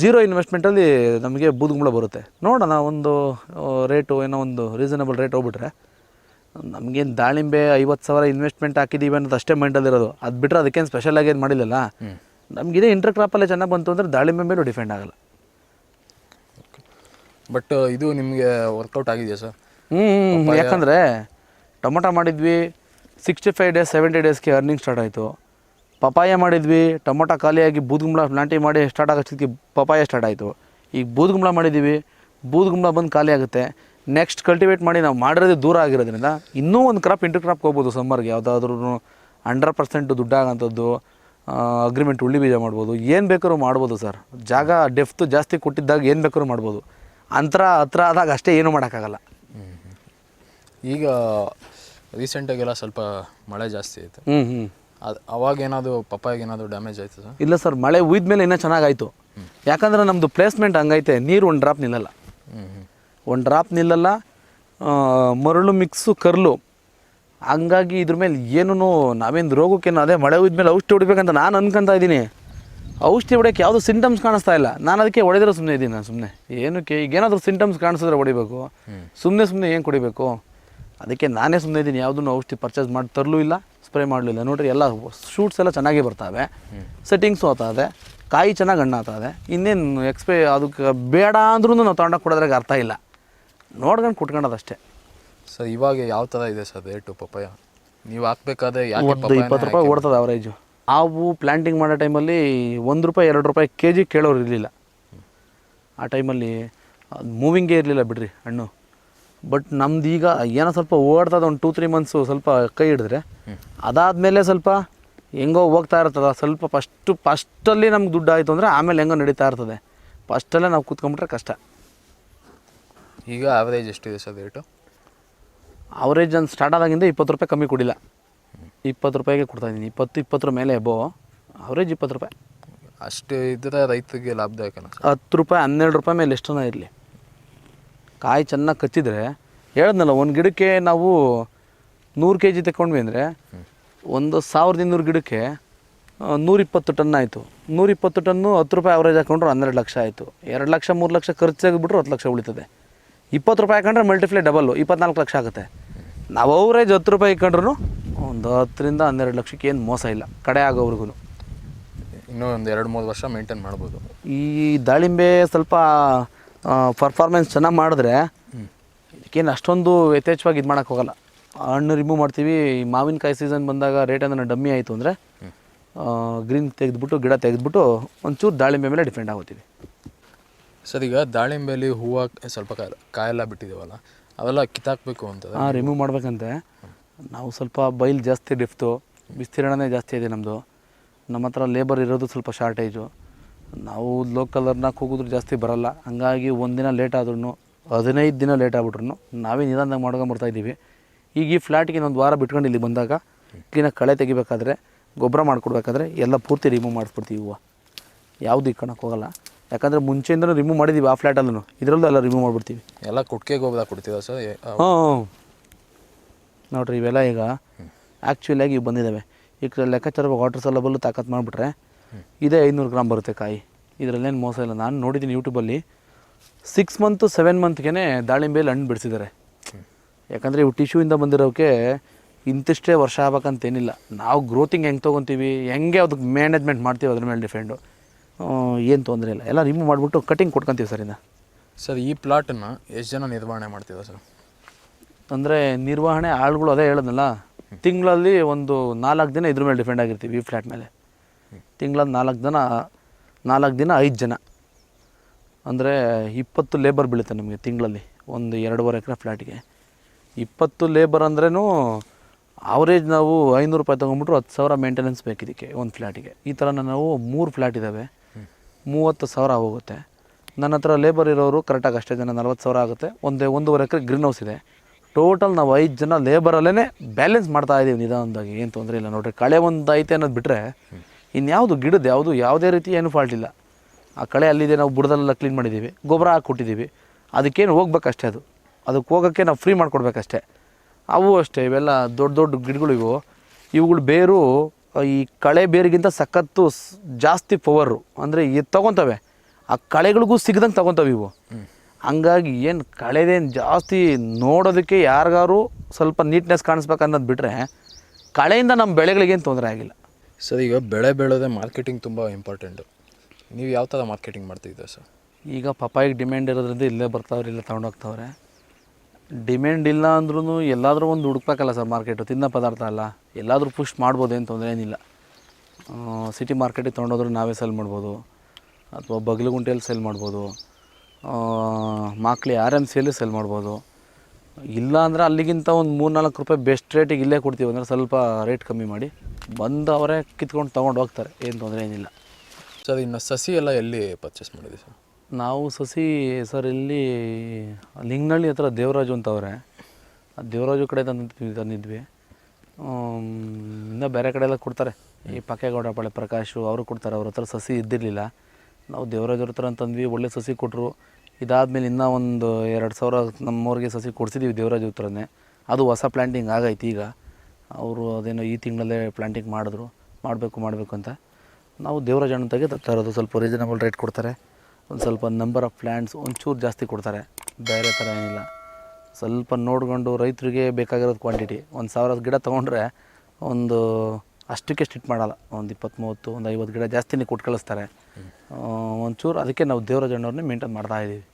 ಜೀರೋ ಇನ್ವೆಸ್ಟ್ಮೆಂಟಲ್ಲಿ ನಮಗೆ ಬೂದುಗುಂಬಳ ಬರುತ್ತೆ. ನೋಡೋಣ ಒಂದು ರೇಟು ಏನೋ ಒಂದು ರೀಸನಬಲ್ ರೇಟ್ ಹೋಗ್ಬಿಟ್ರೆ. ನಮಗೇನು ದಾಳಿಂಬೆ ಐವತ್ತು ಸಾವಿರ ಇನ್ವೆಸ್ಟ್ಮೆಂಟ್ ಹಾಕಿದ್ದೀವಿ ಅನ್ನೋದು ಅಷ್ಟೇ ಮೈಂಡಲ್ಲಿರೋದು ಅದು ಬಿಟ್ಟರೆ ಅದಕ್ಕೇನು ಸ್ಪೆಷಲಾಗಿ ಏನು ಮಾಡಿಲ್ಲಲ್ಲ? ನಮಗಿದೆ ಇಂಟರ್ ಕ್ರಾಪಲ್ಲೇ ಚೆನ್ನಾಗಿ ಬಂತು ಅಂದರೆ ದಾಳಿಂಬೆ ಮೇಲೂ ಡಿಫೆಂಡ್ ಆಗಲ್ಲ. ಬಟ್ ಇದು ನಿಮಗೆ ವರ್ಕೌಟ್ ಆಗಿದೆಯಾ ಸರ್ ಹ್ಞೂ ಯಾಕಂದರೆ ಟೊಮೊಟೊ ಮಾಡಿದ್ವಿ ಸಿಕ್ಸ್ಟಿ ಫೈವ್ ಡೇಸ್ ಸೆವೆಂಟಿ ಡೇಸ್ಗೆ ಅರ್ನಿಂಗ್ ಸ್ಟಾರ್ಟ್ ಆಯಿತು. ಪಪಾಯ ಮಾಡಿದ್ವಿ ಟೊಮೊಟೊ ಖಾಲಿಯಾಗಿ ಬೂದುಗುಂಬಳ ಪ್ಲಾಂಟಿ ಮಾಡಿ ಸ್ಟಾರ್ಟ್ ಆಗೋಷ್ಟಕ್ಕೆ ಪಪಾಯ ಸ್ಟಾರ್ಟ್ ಆಯಿತು. ಈಗ ಬೂದುಗುಂಬಳ ಮಾಡಿದ್ದೀವಿ ಬೂದುಗುಂಬಳ ಬಂದು ಖಾಲಿ ಆಗುತ್ತೆ. ನೆಕ್ಸ್ಟ್ ಕಲ್ಟಿವೇಟ್ ಮಾಡಿ ನಾವು ಮಾಡಿರೋದೇ ದೂರ ಆಗಿರೋದ್ರಿಂದ ಇನ್ನೂ ಒಂದು ಕ್ರಾಪ್ ಇಂಟರ್ ಕ್ರಾಪ್ ಹೋಗ್ಬೋದು ಸಮ್ಮರ್ಗೆ ಯಾವುದಾದ್ರೂ ಹಂಡ್ರೆಡ್ ಪರ್ಸೆಂಟ್ ದುಡ್ಡಾಗಂಥದ್ದು ಅಗ್ರಿಮೆಂಟ್ ಉಳ್ಳಿ ಬೀಜ ಮಾಡ್ಬೋದು. ಏನು ಬೇಕಾದ್ರೂ ಮಾಡ್ಬೋದು ಸರ್ ಜಾಗ ಡೆಫ್ತು ಜಾಸ್ತಿ ಕೊಟ್ಟಿದ್ದಾಗ ಏನು ಬೇಕಾದ್ರೂ ಮಾಡ್ಬೋದು. ಅಂತರ ಹತ್ರ ಆದಾಗ ಅಷ್ಟೇ ಏನೂ ಮಾಡೋಕ್ಕಾಗಲ್ಲ. ಈಗ ರೀಸೆಂಟಾಗೆಲ್ಲ ಸ್ವಲ್ಪ ಮಳೆ ಜಾಸ್ತಿ ಆಯಿತು. ಹ್ಞೂ ಹ್ಞೂ ಅದು ಅವಾಗ ಏನಾದರೂ ಪಪ್ಪಾಯಿಗೆ ಏನಾದರೂ ಡ್ಯಾಮೇಜ್ ಆಯಿತು ಸರ್ ಇಲ್ಲ ಸರ್ ಮಳೆ ಉಯ್ದ ಮೇಲೆ ಇನ್ನೂ ಚೆನ್ನಾಗಾಯಿತು. ಯಾಕಂದ್ರೆ ನಮ್ಮದು ಪ್ಲೇಸ್ಮೆಂಟ್ ಹಂಗೈತೆ ನೀರು ಒಂದು ಡ್ರಾಪ್ ನಿಲ್ಲಲ್ಲ. ಒಂದು ಡ್ರಾಪ್ ನಿಲ್ಲಲ್ಲ ಮರಳು ಮಿಕ್ಸು ಕರ್ಲು. ಹಂಗಾಗಿ ಇದ್ರ ಮೇಲೆ ಏನೂ ನಾವೇನು ರೋಗಕ್ಕೇನು ಅದೇ ಮಳೆ ಉಯ್ದ ಮೇಲೆ ಔಷಧಿ ಹೊಡಿಬೇಕಂತ ನಾನು ಅನ್ಕೊತಾ ಇದ್ದೀನಿ. ಔಷಧಿ ಹೊಡಿಯೋಕ್ಕೆ ಯಾವುದೂ ಸಿಂಟಮ್ಸ್ ಕಾಣಿಸ್ತಾ ಇಲ್ಲ. ನಾನು ಅದಕ್ಕೆ ಹೊಡೆದ್ರೆ ಸುಮ್ಮನೆ ಇದ್ದೀನಿ ನಾನು ಸುಮ್ಮನೆ ಏನಕ್ಕೆ? ಈಗ ಏನಾದರೂ ಸಿಂಟಮ್ಸ್ ಕಾಣಿಸಿದ್ರೆ ಹೊಡಿಬೇಕು. ಸುಮ್ಮನೆ ಸುಮ್ಮನೆ ಏನು ಕುಡಿಬೇಕು? ಅದಕ್ಕೆ ನಾನೇ ಸುಮ್ಮನೆ ಇದ್ದೀನಿ ಯಾವುದನ್ನು ಔಷಧಿ ಪರ್ಚೇಸ್ ಮಾಡಿ ತರಲೂ ಇಲ್ಲ ಸ್ಪ್ರೇ ಮಾಡಲಿಲ್ಲ ನೋಡ್ರಿ ಎಲ್ಲ ಶೂಟ್ಸ್ ಎಲ್ಲ ಚೆನ್ನಾಗಿ ಬರ್ತಾವೆ. ಸೆಟ್ಟಿಂಗ್ಸು ಇದೆ ಕಾಯಿ ಚೆನ್ನಾಗಿ ಆಗ್ತದೆ ಇನ್ನೇನು ಎಕ್ಸ್ಪೇ ಅದಕ್ಕೆ ಬೇಡ ಅಂದ್ರೂ ನಾವು ತೊಗೊಂಡೋಗಿ ಕೊಡೋದ್ರಾಗ ಅರ್ಥ ಇಲ್ಲ. ನೋಡ್ಕೊಂಡು ಕುಟ್ಕೊಂಡದಷ್ಟೇ. ಸರ್ ಇವಾಗ ಯಾವ ಥರ ಇದೆ ಸರ್ ರೇಟು ಪಪ್ಪಾಯ? ನೀವು ಹಾಕ್ಬೇಕಾದ್ರೆ ಒಂದು ಇಪ್ಪತ್ತು ರೂಪಾಯಿ ಓಡ್ತದೆ ಅವರೇಜು ಹಾವು ಪ್ಲ್ಯಾಂಟಿಂಗ್ ಮಾಡೋ ಟೈಮಲ್ಲಿ ಒಂದು ರೂಪಾಯಿ ಎರಡು ರೂಪಾಯಿ ಕೆ ಜಿ ಕೇಳೋರು ಇರಲಿಲ್ಲ. ಆ ಟೈಮಲ್ಲಿ ಮೂವಿಂಗೇ ಇರಲಿಲ್ಲ ಬಿಡ್ರಿ ಹಣ್ಣು. ಬಟ್ ನಮ್ದು ಈಗ ಏನೋ ಸ್ವಲ್ಪ ಓಡ್ತದ ಒಂದು ಟೂ ತ್ರೀ ಮಂತ್ಸು ಸ್ವಲ್ಪ ಕೈ ಹಿಡಿದ್ರೆ ಅದಾದಮೇಲೆ ಸ್ವಲ್ಪ ಹೆಂಗೋ ಹೋಗ್ತಾ ಇರ್ತದ. ಸ್ವಲ್ಪ ಫಸ್ಟು ಫಸ್ಟಲ್ಲಿ ನಮ್ಗೆ ದುಡ್ಡು ಆಯಿತು ಅಂದರೆ ಆಮೇಲೆ ಹೆಂಗೋ ನಡೀತಾ ಇರ್ತದೆ. ಫಸ್ಟಲ್ಲೇ ನಾವು ಕೂತ್ಕೊಂಬಿಟ್ರೆ ಕಷ್ಟ. ಈಗ ಆವ್ರೇಜ್ ಎಷ್ಟಿದೆ ಸರ್ ರೇಟು ಅವರೇಜ್ ನಾನು ಸ್ಟಾರ್ಟ್ ಆದಾಗಿಂದ ಇಪ್ಪತ್ತು ರೂಪಾಯಿ ಕಮ್ಮಿ ಕೊಡಿಲ್ಲ. ಇಪ್ಪತ್ತು ರೂಪಾಯಿಗೆ ಕೊಡ್ತಾಯಿದ್ದೀನಿ ಇಪ್ಪತ್ತು ಇಪ್ಪತ್ತರ ಮೇಲೆ ಎಬೋ ಅವರೇಜ್ ಇಪ್ಪತ್ತು ರೂಪಾಯಿ. ಅಷ್ಟು ಇದ್ರೆ ರೈತರಿಗೆ ಲಾಭದಾಯಕ ಸರ್? ಹತ್ತು ರೂಪಾಯಿ ಹನ್ನೆರಡು ರೂಪಾಯಿ ಮೇಲೆ ಎಷ್ಟನ ಇರಲಿ. ಕಾಯಿ ಚೆನ್ನಾಗಿ ಕಚ್ಚಿದ್ರೆ ಹೇಳಿದ್ನಲ್ಲ ಒಂದು ಗಿಡಕ್ಕೆ ನಾವು ನೂರು ಕೆ ಜಿ ತಗೊಂಡ್ವಿ ಅಂದರೆ ಒಂದು ಸಾವಿರದ ಇನ್ನೂರು ಗಿಡಕ್ಕೆ ನೂರಿಪ್ಪತ್ತು ಟನ್ ಆಯಿತು. ನೂರಿಪ್ಪತ್ತು ಟನ್ನು ಹತ್ತು ರೂಪಾಯಿ ಅವರೇಜ್ ಹಾಕೊಂಡ್ರು ಹನ್ನೆರಡು ಲಕ್ಷ ಆಯಿತು. ಎರಡು ಲಕ್ಷ ಮೂರು ಲಕ್ಷ ಖರ್ಚಾಗಿಬಿಟ್ರು ಹತ್ತು ಲಕ್ಷ ಉಳಿತದೆ. ಇಪ್ಪತ್ತು ರೂಪಾಯಿ ಹಾಕೊಂಡ್ರೆ ಮಲ್ಟಿಪ್ಲೈ ಡಬಲ್ಲು ಇಪ್ಪತ್ನಾಲ್ಕು ಲಕ್ಷ ಆಗುತ್ತೆ. ನಾವು ಅವರೇಜ್ ಹತ್ತು ರೂಪಾಯಿ ಇಟ್ಕೊಂಡ್ರು ಒಂದು ಹತ್ತರಿಂದ ಹನ್ನೆರಡು ಲಕ್ಷಕ್ಕೆ ಏನು ಮೋಸ ಇಲ್ಲ ಕಡೆ ಆಗೋವ್ರಿಗೂ ಇನ್ನೂ ಒಂದು ಎರಡು ಮೂರು ವರ್ಷ ಮೇಂಟೈನ್ ಮಾಡ್ಬೋದು. ಈ ದಾಳಿಂಬೆ ಸ್ವಲ್ಪ ಪರ್ಫಾರ್ಮೆನ್ಸ್ ಚೆನ್ನಾಗಿ ಮಾಡಿದ್ರೆ ಇದಕ್ಕೇನು ಅಷ್ಟೊಂದು ಯಥೇಚ್ಛವಾಗಿ ಇದು ಮಾಡೋಕ್ಕೆ ಹೋಗಲ್ಲ. ಹಣ್ಣು ರಿಮೂವ್ ಮಾಡ್ತೀವಿ ಈ ಮಾವಿನಕಾಯಿ ಸೀಸನ್ ಬಂದಾಗ ರೇಟ್ ಅಂದ್ರೆ ಡಮ್ಮಿ ಆಯಿತು ಅಂದರೆ ಗ್ರೀನ್ ತೆಗೆದ್ಬಿಟ್ಟು ಗಿಡ ತೆಗೆದ್ಬಿಟ್ಟು ಒಂಚೂರು ದಾಳಿಂಬೆ ಮೇಲೆ ಡಿಪೆಂಡ್ ಆಗೋತೀವಿ. ಸರ್ ಈಗ ದಾಳಿಂಬೆಲಿ ಹೂವು ಸ್ವಲ್ಪ ಕಾಯೆಲ್ಲ ಬಿಟ್ಟಿದ್ದೀವಲ್ಲ ಅವೆಲ್ಲ ಕಿತ್ತಾಕ್ಬೇಕು ಅಂತ ಹಾಂ ರಿಮೂವ್ ಮಾಡ್ಬೇಕಂತೆ. ನಾವು ಸ್ವಲ್ಪ ಬೈಲ್ ಜಾಸ್ತಿ ಡಿಫ್ತು ವಿಸ್ತೀರ್ಣನೇ ಜಾಸ್ತಿ ಇದೆ ನಮ್ಮದು ನಮ್ಮ ಹತ್ರ ಲೇಬರ್ ಇರೋದು ಸ್ವಲ್ಪ ಶಾರ್ಟೇಜು ನಾವು ಲೋಕಲರ್ನ ಕೂಗಿದ್ರು ಜಾಸ್ತಿ ಬರಲ್ಲ. ಹಂಗಾಗಿ ಒಂದಿನ ಲೇಟ್ ಆದ್ರೂ ಹದಿನೈದು ದಿನ ಲೇಟ್ ಆಗ್ಬಿಟ್ರು ನಾವೇ ನಿಧಾನದಾಗ ಮಾಡ್ಕೊಂಬರ್ತಾ ಇದ್ದೀವಿ. ಈಗ ಈ ಫ್ಲ್ಯಾಟ್ಗೆ ಇನ್ನೊಂದು ವಾರ ಬಿಟ್ಕೊಂಡು ಇಲ್ಲಿ ಬಂದಾಗ ಕ್ಲೀನಾಗಿ ಕಳೆ ತೆಗಿಬೇಕಾದ್ರೆ ಗೊಬ್ಬರ ಮಾಡಿಕೊಡ್ಬೇಕಾದ್ರೆ ಎಲ್ಲ ಪೂರ್ತಿ ರಿಮೂವ್ ಮಾಡಿಸ್ಬಿಡ್ತೀವಿ ಹೂವು. ಯಾವುದು ಇಕ್ಕೊಳಕ್ಕೆ ಹೋಗಲ್ಲ. ಯಾಕಂದರೆ ಮುಂಚೆಯಿಂದನೂ ರಿಮೂವ್ ಮಾಡಿದ್ದೀವಿ ಆ ಫ್ಲ್ಯಾಟಲ್ಲೂ ಇದರಲ್ಲೂ ಎಲ್ಲ ರಿಮೂವ್ ಮಾಡಿಬಿಡ್ತೀವಿ. ಎಲ್ಲ ಕೊಟ್ಟಿಗೆ ಗೊಬ್ಬರ ಕೊಡ್ತೀವ ಸರ್? ಹ್ಞೂ ನೋಡ್ರಿ ಇವೆಲ್ಲ ಈಗ ಆ್ಯಕ್ಚುಲಿಯಾಗಿ ಇವು ಬಂದಿದ್ದಾವೆ ಈಗ ಲೆಕ್ಕಾಚಾರ ವಾಟರ್ ಸಲಬಲ್ಲು ತಾಕತ್ತು ಮಾಡಿಬಿಟ್ರೆ ಇದೇ ಐನೂರು ಗ್ರಾಮ್ ಬರುತ್ತೆ ಕಾಯಿ. ಇದರಲ್ಲೇನು ಮೋಸ ಇಲ್ಲ. ನಾನು ನೋಡಿದ್ದೀನಿ ಯೂಟ್ಯೂಬಲ್ಲಿ ಸಿಕ್ಸ್ ಮಂತು ಸೆವೆನ್ ಮಂತ್ಗೆ ದಾಳಿಂಬೆಯಲ್ಲಿ ಹಣ್ಣು ಬಿಡಿಸಿದ್ದಾರೆ ಯಾಕಂದರೆ ಇವು ಟಿಶ್ಯೂಯಿಂದ ಬಂದಿರೋಕ್ಕೆ ಇಂತಿಷ್ಟೇ ವರ್ಷ ಆಗ್ಬೇಕಂತೇನಿಲ್ಲ. ನಾವು ಗ್ರೋತಿಂಗ್ ಹೆಂಗೆ ತೊಗೊತೀವಿ ಹೆಂಗೆ ಅದಕ್ಕೆ ಮ್ಯಾನೇಜ್ಮೆಂಟ್ ಮಾಡ್ತೀವಿ ಅದ್ರ ಮೇಲೆ ಡಿಫೆಂಡು ಏನು ತೊಂದರೆ ಇಲ್ಲ. ಎಲ್ಲ ರಿಮೂವ್ ಮಾಡಿಬಿಟ್ಟು ಕಟಿಂಗ್ ಕೊಟ್ಕೊತೀವಿ ಸರ್ ಇನ್ನು. ಸರ್ ಈ ಪ್ಲಾಟನ್ನು ಎಷ್ಟು ಜನ ನಿರ್ವಹಣೆ ಮಾಡ್ತೀವಿ ಸರ್? ಅಂದರೆ ನಿರ್ವಹಣೆ ಆಳುಗಳು ಅದೇ ಹೇಳೋದಲ್ಲ ತಿಂಗಳಲ್ಲಿ ಒಂದು ನಾಲ್ಕು ದಿನ ಇದ್ರ ಮೇಲೆ ಡಿಫೆಂಡ್ ಆಗಿರ್ತೀವಿ ಈ ಫ್ಲ್ಯಾಟ್ ಮೇಲೆ. ತಿಂಗಳಲ್ಲಿ ನಾಲ್ಕು ದಿನ ನಾಲ್ಕು ದಿನ ಐದು ಜನ. ಅಂದರೆ ಇಪ್ಪತ್ತು ಲೇಬರ್ ಬೀಳುತ್ತೆ ನಮಗೆ ತಿಂಗಳಲ್ಲಿ ಒಂದು ಎರಡೂವರೆ ಎಕರೆ ಫ್ಲ್ಯಾಟ್ಗೆ ಇಪ್ಪತ್ತು ಲೇಬರ್ ಅಂದ್ರೂ ಅವರೇಜ್ ನಾವು ಐನೂರು ರೂಪಾಯಿ ತೊಗೊಂಬಿಟ್ರು ಹತ್ತು ಸಾವಿರ ಮೇಂಟೆನೆನ್ಸ್ ಬೇಕಿದ್ದಕ್ಕೆ ಇದಕ್ಕೆ ಒಂದು ಫ್ಲ್ಯಾಟಿಗೆ ಈ ಥರ ನಾವು ಮೂರು ಫ್ಲ್ಯಾಟ್ ಇದ್ದಾವೆ ಮೂವತ್ತು ಸಾವಿರ ಹೋಗುತ್ತೆ ನನ್ನ ಹತ್ರ ಲೇಬರ್ ಇರೋರು ಕರೆಕ್ಟಾಗಿ ಅಷ್ಟೇ ಜನ ನಲ್ವತ್ತು ಸಾವಿರ ಆಗುತ್ತೆ. ಒಂದೇ ಒಂದೂವರೆ ಎಕರೆ ಗ್ರೀನ್ ಹೌಸ್ ಇದೆ. ಟೋಟಲ್ ನಾವು ಐದು ಜನ ಲೇಬರಲ್ಲೇ ಬ್ಯಾಲೆನ್ಸ್ ಮಾಡ್ತಾ ಇದ್ದೀವಿ ನಿಧಾನದಾಗಿ ಏನು ತೊಂದರೆ ಇಲ್ಲ. ನೋಡಿರಿ ಕಳೆ ಒಂದು ಐತೆ ಅನ್ನೋದು ಬಿಟ್ಟರೆ ಇನ್ಯಾವುದು ಗಿಡದ ಯಾವುದು ಯಾವುದೇ ರೀತಿ ಏನು ಫಾಲ್ಟ್ ಇಲ್ಲ. ಆ ಕಳೆ ಅಲ್ಲಿದೆ ನಾವು ಬುಡದಲ್ಲೆಲ್ಲ ಕ್ಲೀನ್ ಮಾಡಿದ್ದೀವಿ ಗೊಬ್ಬರ ಹಾಕಿ ಕೊಟ್ಟಿದ್ದೀವಿ ಅದಕ್ಕೇನು ಹೋಗ್ಬೇಕಷ್ಟೇ ಅದು. ಅದಕ್ಕೆ ಹೋಗೋಕ್ಕೆ ನಾವು ಫ್ರೀ ಮಾಡಿಕೊಡ್ಬೇಕಷ್ಟೇ. ಅವು ಅಷ್ಟೇ ಇವೆಲ್ಲ ದೊಡ್ಡ ದೊಡ್ಡ ಗಿಡಗಳು ಇವು. ಇವುಗಳು ಬೇರು ಈ ಕಳೆ ಬೇರಿಗಿಂತ ಸಖತ್ತು ಜಾಸ್ತಿ ಪವರು ಅಂದರೆ ಇದು ತೊಗೊತವೆ. ಆ ಕಳೆಗಳಿಗೂ ಸಿಗ್ದಂಗೆ ತೊಗೊತವೆ ಇವು. ಹಂಗಾಗಿ ಏನು ಕಳೆದೇನು ಜಾಸ್ತಿ ನೋಡೋದಕ್ಕೆ ಯಾರಿಗಾರು ಸ್ವಲ್ಪ ನೀಟ್ನೆಸ್ ಕಾಣಿಸ್ಬೇಕು ಅನ್ನೋದು ಬಿಟ್ಟರೆ ಕಳೆಯಿಂದ ನಮ್ಮ ಬೆಳೆಗಳಿಗೇನು ತೊಂದರೆ ಆಗಿಲ್ಲ. ಸರ್ ಈಗ ಬೆಳೆ ಬೆಳೋದೆ ಮಾರ್ಕೆಟಿಂಗ್ ತುಂಬ ಇಂಪಾರ್ಟೆಂಟು ನೀವು ಯಾವ ಥರ ಮಾರ್ಕೆಟಿಂಗ್ ಮಾಡ್ತಿದ್ದೆ ಸರ್ ಈಗ ಪಪ್ಪಾಯಿಗೆ ಡಿಮ್ಯಾಂಡ್ ಇರೋದ್ರಿಂದ ಇಲ್ಲೇ ಬರ್ತಾವ್ರೆ, ಇಲ್ಲೇ ತೊಗೊಂಡೋಗ್ತಾವ್ರೆ ಡಿಮ್ಯಾಂಡ್ ಇಲ್ಲ ಅಂದ್ರೂ ಎಲ್ಲಾದರೂ ಒಂದು ಹುಡುಕ್ಬೇಕಲ್ಲ ಸರ್ ಮಾರ್ಕೆಟು ತಿನ್ನೋ ಪದಾರ್ಥ ಅಲ್ಲ. ಎಲ್ಲಾದರೂ ಪುಷ್ ಮಾಡ್ಬೋದು, ಏನು ತೊಂದರೆ ಏನಿಲ್ಲ. ಸಿಟಿ ಮಾರ್ಕೆಟಿಗೆ ತೊಗೊಂಡೋದ್ರೆ ನಾವೇ ಸೆಲ್ ಮಾಡ್ಬೋದು. ಅಥವಾ ಬಗಲುಗುಂಟೆಯಲ್ಲಿ ಸೆಲ್ ಮಾಡ್ಬೋದು. ಮಾಕ್ಲಿ ಆರ್ ಎಂ ಸಿಯಲ್ಲಿ ಸೆಲ್ ಮಾಡ್ಬೋದು. ಇಲ್ಲ ಅಂದರೆ ಅಲ್ಲಿಗಿಂತ ಒಂದು ಮೂರು ನಾಲ್ಕು ರೂಪಾಯಿ ಬೆಸ್ಟ್ ರೇಟಿಗೆ ಇಲ್ಲೇ ಕೊಡ್ತೀವಿ ಅಂದರೆ ಸ್ವಲ್ಪ ರೇಟ್ ಕಮ್ಮಿ ಮಾಡಿ. ಬಂದವರೇ ಅವರೇ ಕಿತ್ಕೊಂಡು ತೊಗೊಂಡು ಹೋಗ್ತಾರೆ ಏನು ತೊಂದರೆ ಏನಿಲ್ಲ. ಸರ್ ಇನ್ನು ಸಸಿ ಎಲ್ಲ ಎಲ್ಲಿ ಪರ್ಚೇಸ್ ಮಾಡಿದ್ವಿ ಸರ್? ನಾವು ಸಸಿ ಸರ್ ಇಲ್ಲಿ ಲಿಂಗನಹಳ್ಳಿ ಹತ್ರ ದೇವರಾಜು ಅಂತವ್ರೆ ಆ ದೇವರಾಜು ಕಡೆ ತಂದಿದ್ವಿ ತಂದಿದ್ವಿ. ಇನ್ನೂ ಬೇರೆ ಕಡೆ ಎಲ್ಲ ಕೊಡ್ತಾರೆ. ಈ ಪಕ್ಕೇಗೌಡ ಪಾಳೆ ಪ್ರಕಾಶು ಅವರು ಕೊಡ್ತಾರೆ ಅವ್ರ ಹತ್ರ ಸಸಿ ಇದ್ದಿರಲಿಲ್ಲ. ನಾವು ದೇವರಾಜ್ರ ಹತ್ರ ತಂದ್ವಿ ಒಳ್ಳೆ ಸಸಿ ಕೊಟ್ಟರು ಇದಾದಮೇಲೆ ಇನ್ನೂ ಒಂದು ಎರಡು ಸಾವಿರ ನಮ್ಮವ್ರಿಗೆ ಸಸಿ ಕೊಡ್ಸಿದ್ದೀವಿ ದೇವರಾಜ್ ಉತ್ತರನೇ. ಅದು ಹೊಸ ಪ್ಲ್ಯಾಂಟಿಂಗ್ ಆಗೈತೆ ಈಗ. ಅವರು ಅದೇನೋ ಈ ತಿಂಗಳಲ್ಲೇ ಪ್ಲ್ಯಾಂಟಿಂಗ್ ಮಾಡಿದ್ರು. ಮಾಡಬೇಕು ಮಾಡಬೇಕು ಅಂತ. ನಾವು ದೇವರಾಜ್ ಹಣ್ಣು ತೆಗೆ ತರೋದು. ಸ್ವಲ್ಪ ರೀಸನಬಲ್ ರೇಟ್ ಕೊಡ್ತಾರೆ. ಒಂದು ಸ್ವಲ್ಪ ನಂಬರ್ ಆಫ್ ಪ್ಲ್ಯಾಂಟ್ಸ್ ಒಂಚೂರು ಜಾಸ್ತಿ ಕೊಡ್ತಾರೆ. ಬೇರೆ ಥರ ಏನಿಲ್ಲ. ಸ್ವಲ್ಪ ನೋಡ್ಕೊಂಡು ರೈತರಿಗೆ ಬೇಕಾಗಿರೋದು ಕ್ವಾಂಟಿಟಿ ಒಂದು ಸಾವಿರ ಗಿಡ ತೊಗೊಂಡ್ರೆ ಒಂದು ಅಷ್ಟಕ್ಕೆ ಸ್ಟಿಟ್ ಮಾಡಲ್ಲ. ಒಂದು ಇಪ್ಪತ್ತು ಮೂವತ್ತು ಒಂದು ಐವತ್ತು ಗಿಡ ಜಾಸ್ತಿನೇ ಕೊಟ್ಟು ಕಳಿಸ್ತಾರೆ. ಒಂಚೂರು ಅದಕ್ಕೆ ನಾವು ದೇವರಾಜ ಅಣ್ಣವ್ರನ್ನೇ ಮೇಂಟೈನ್ ಮಾಡ್ತಾ ಇದ್ದೀವಿ.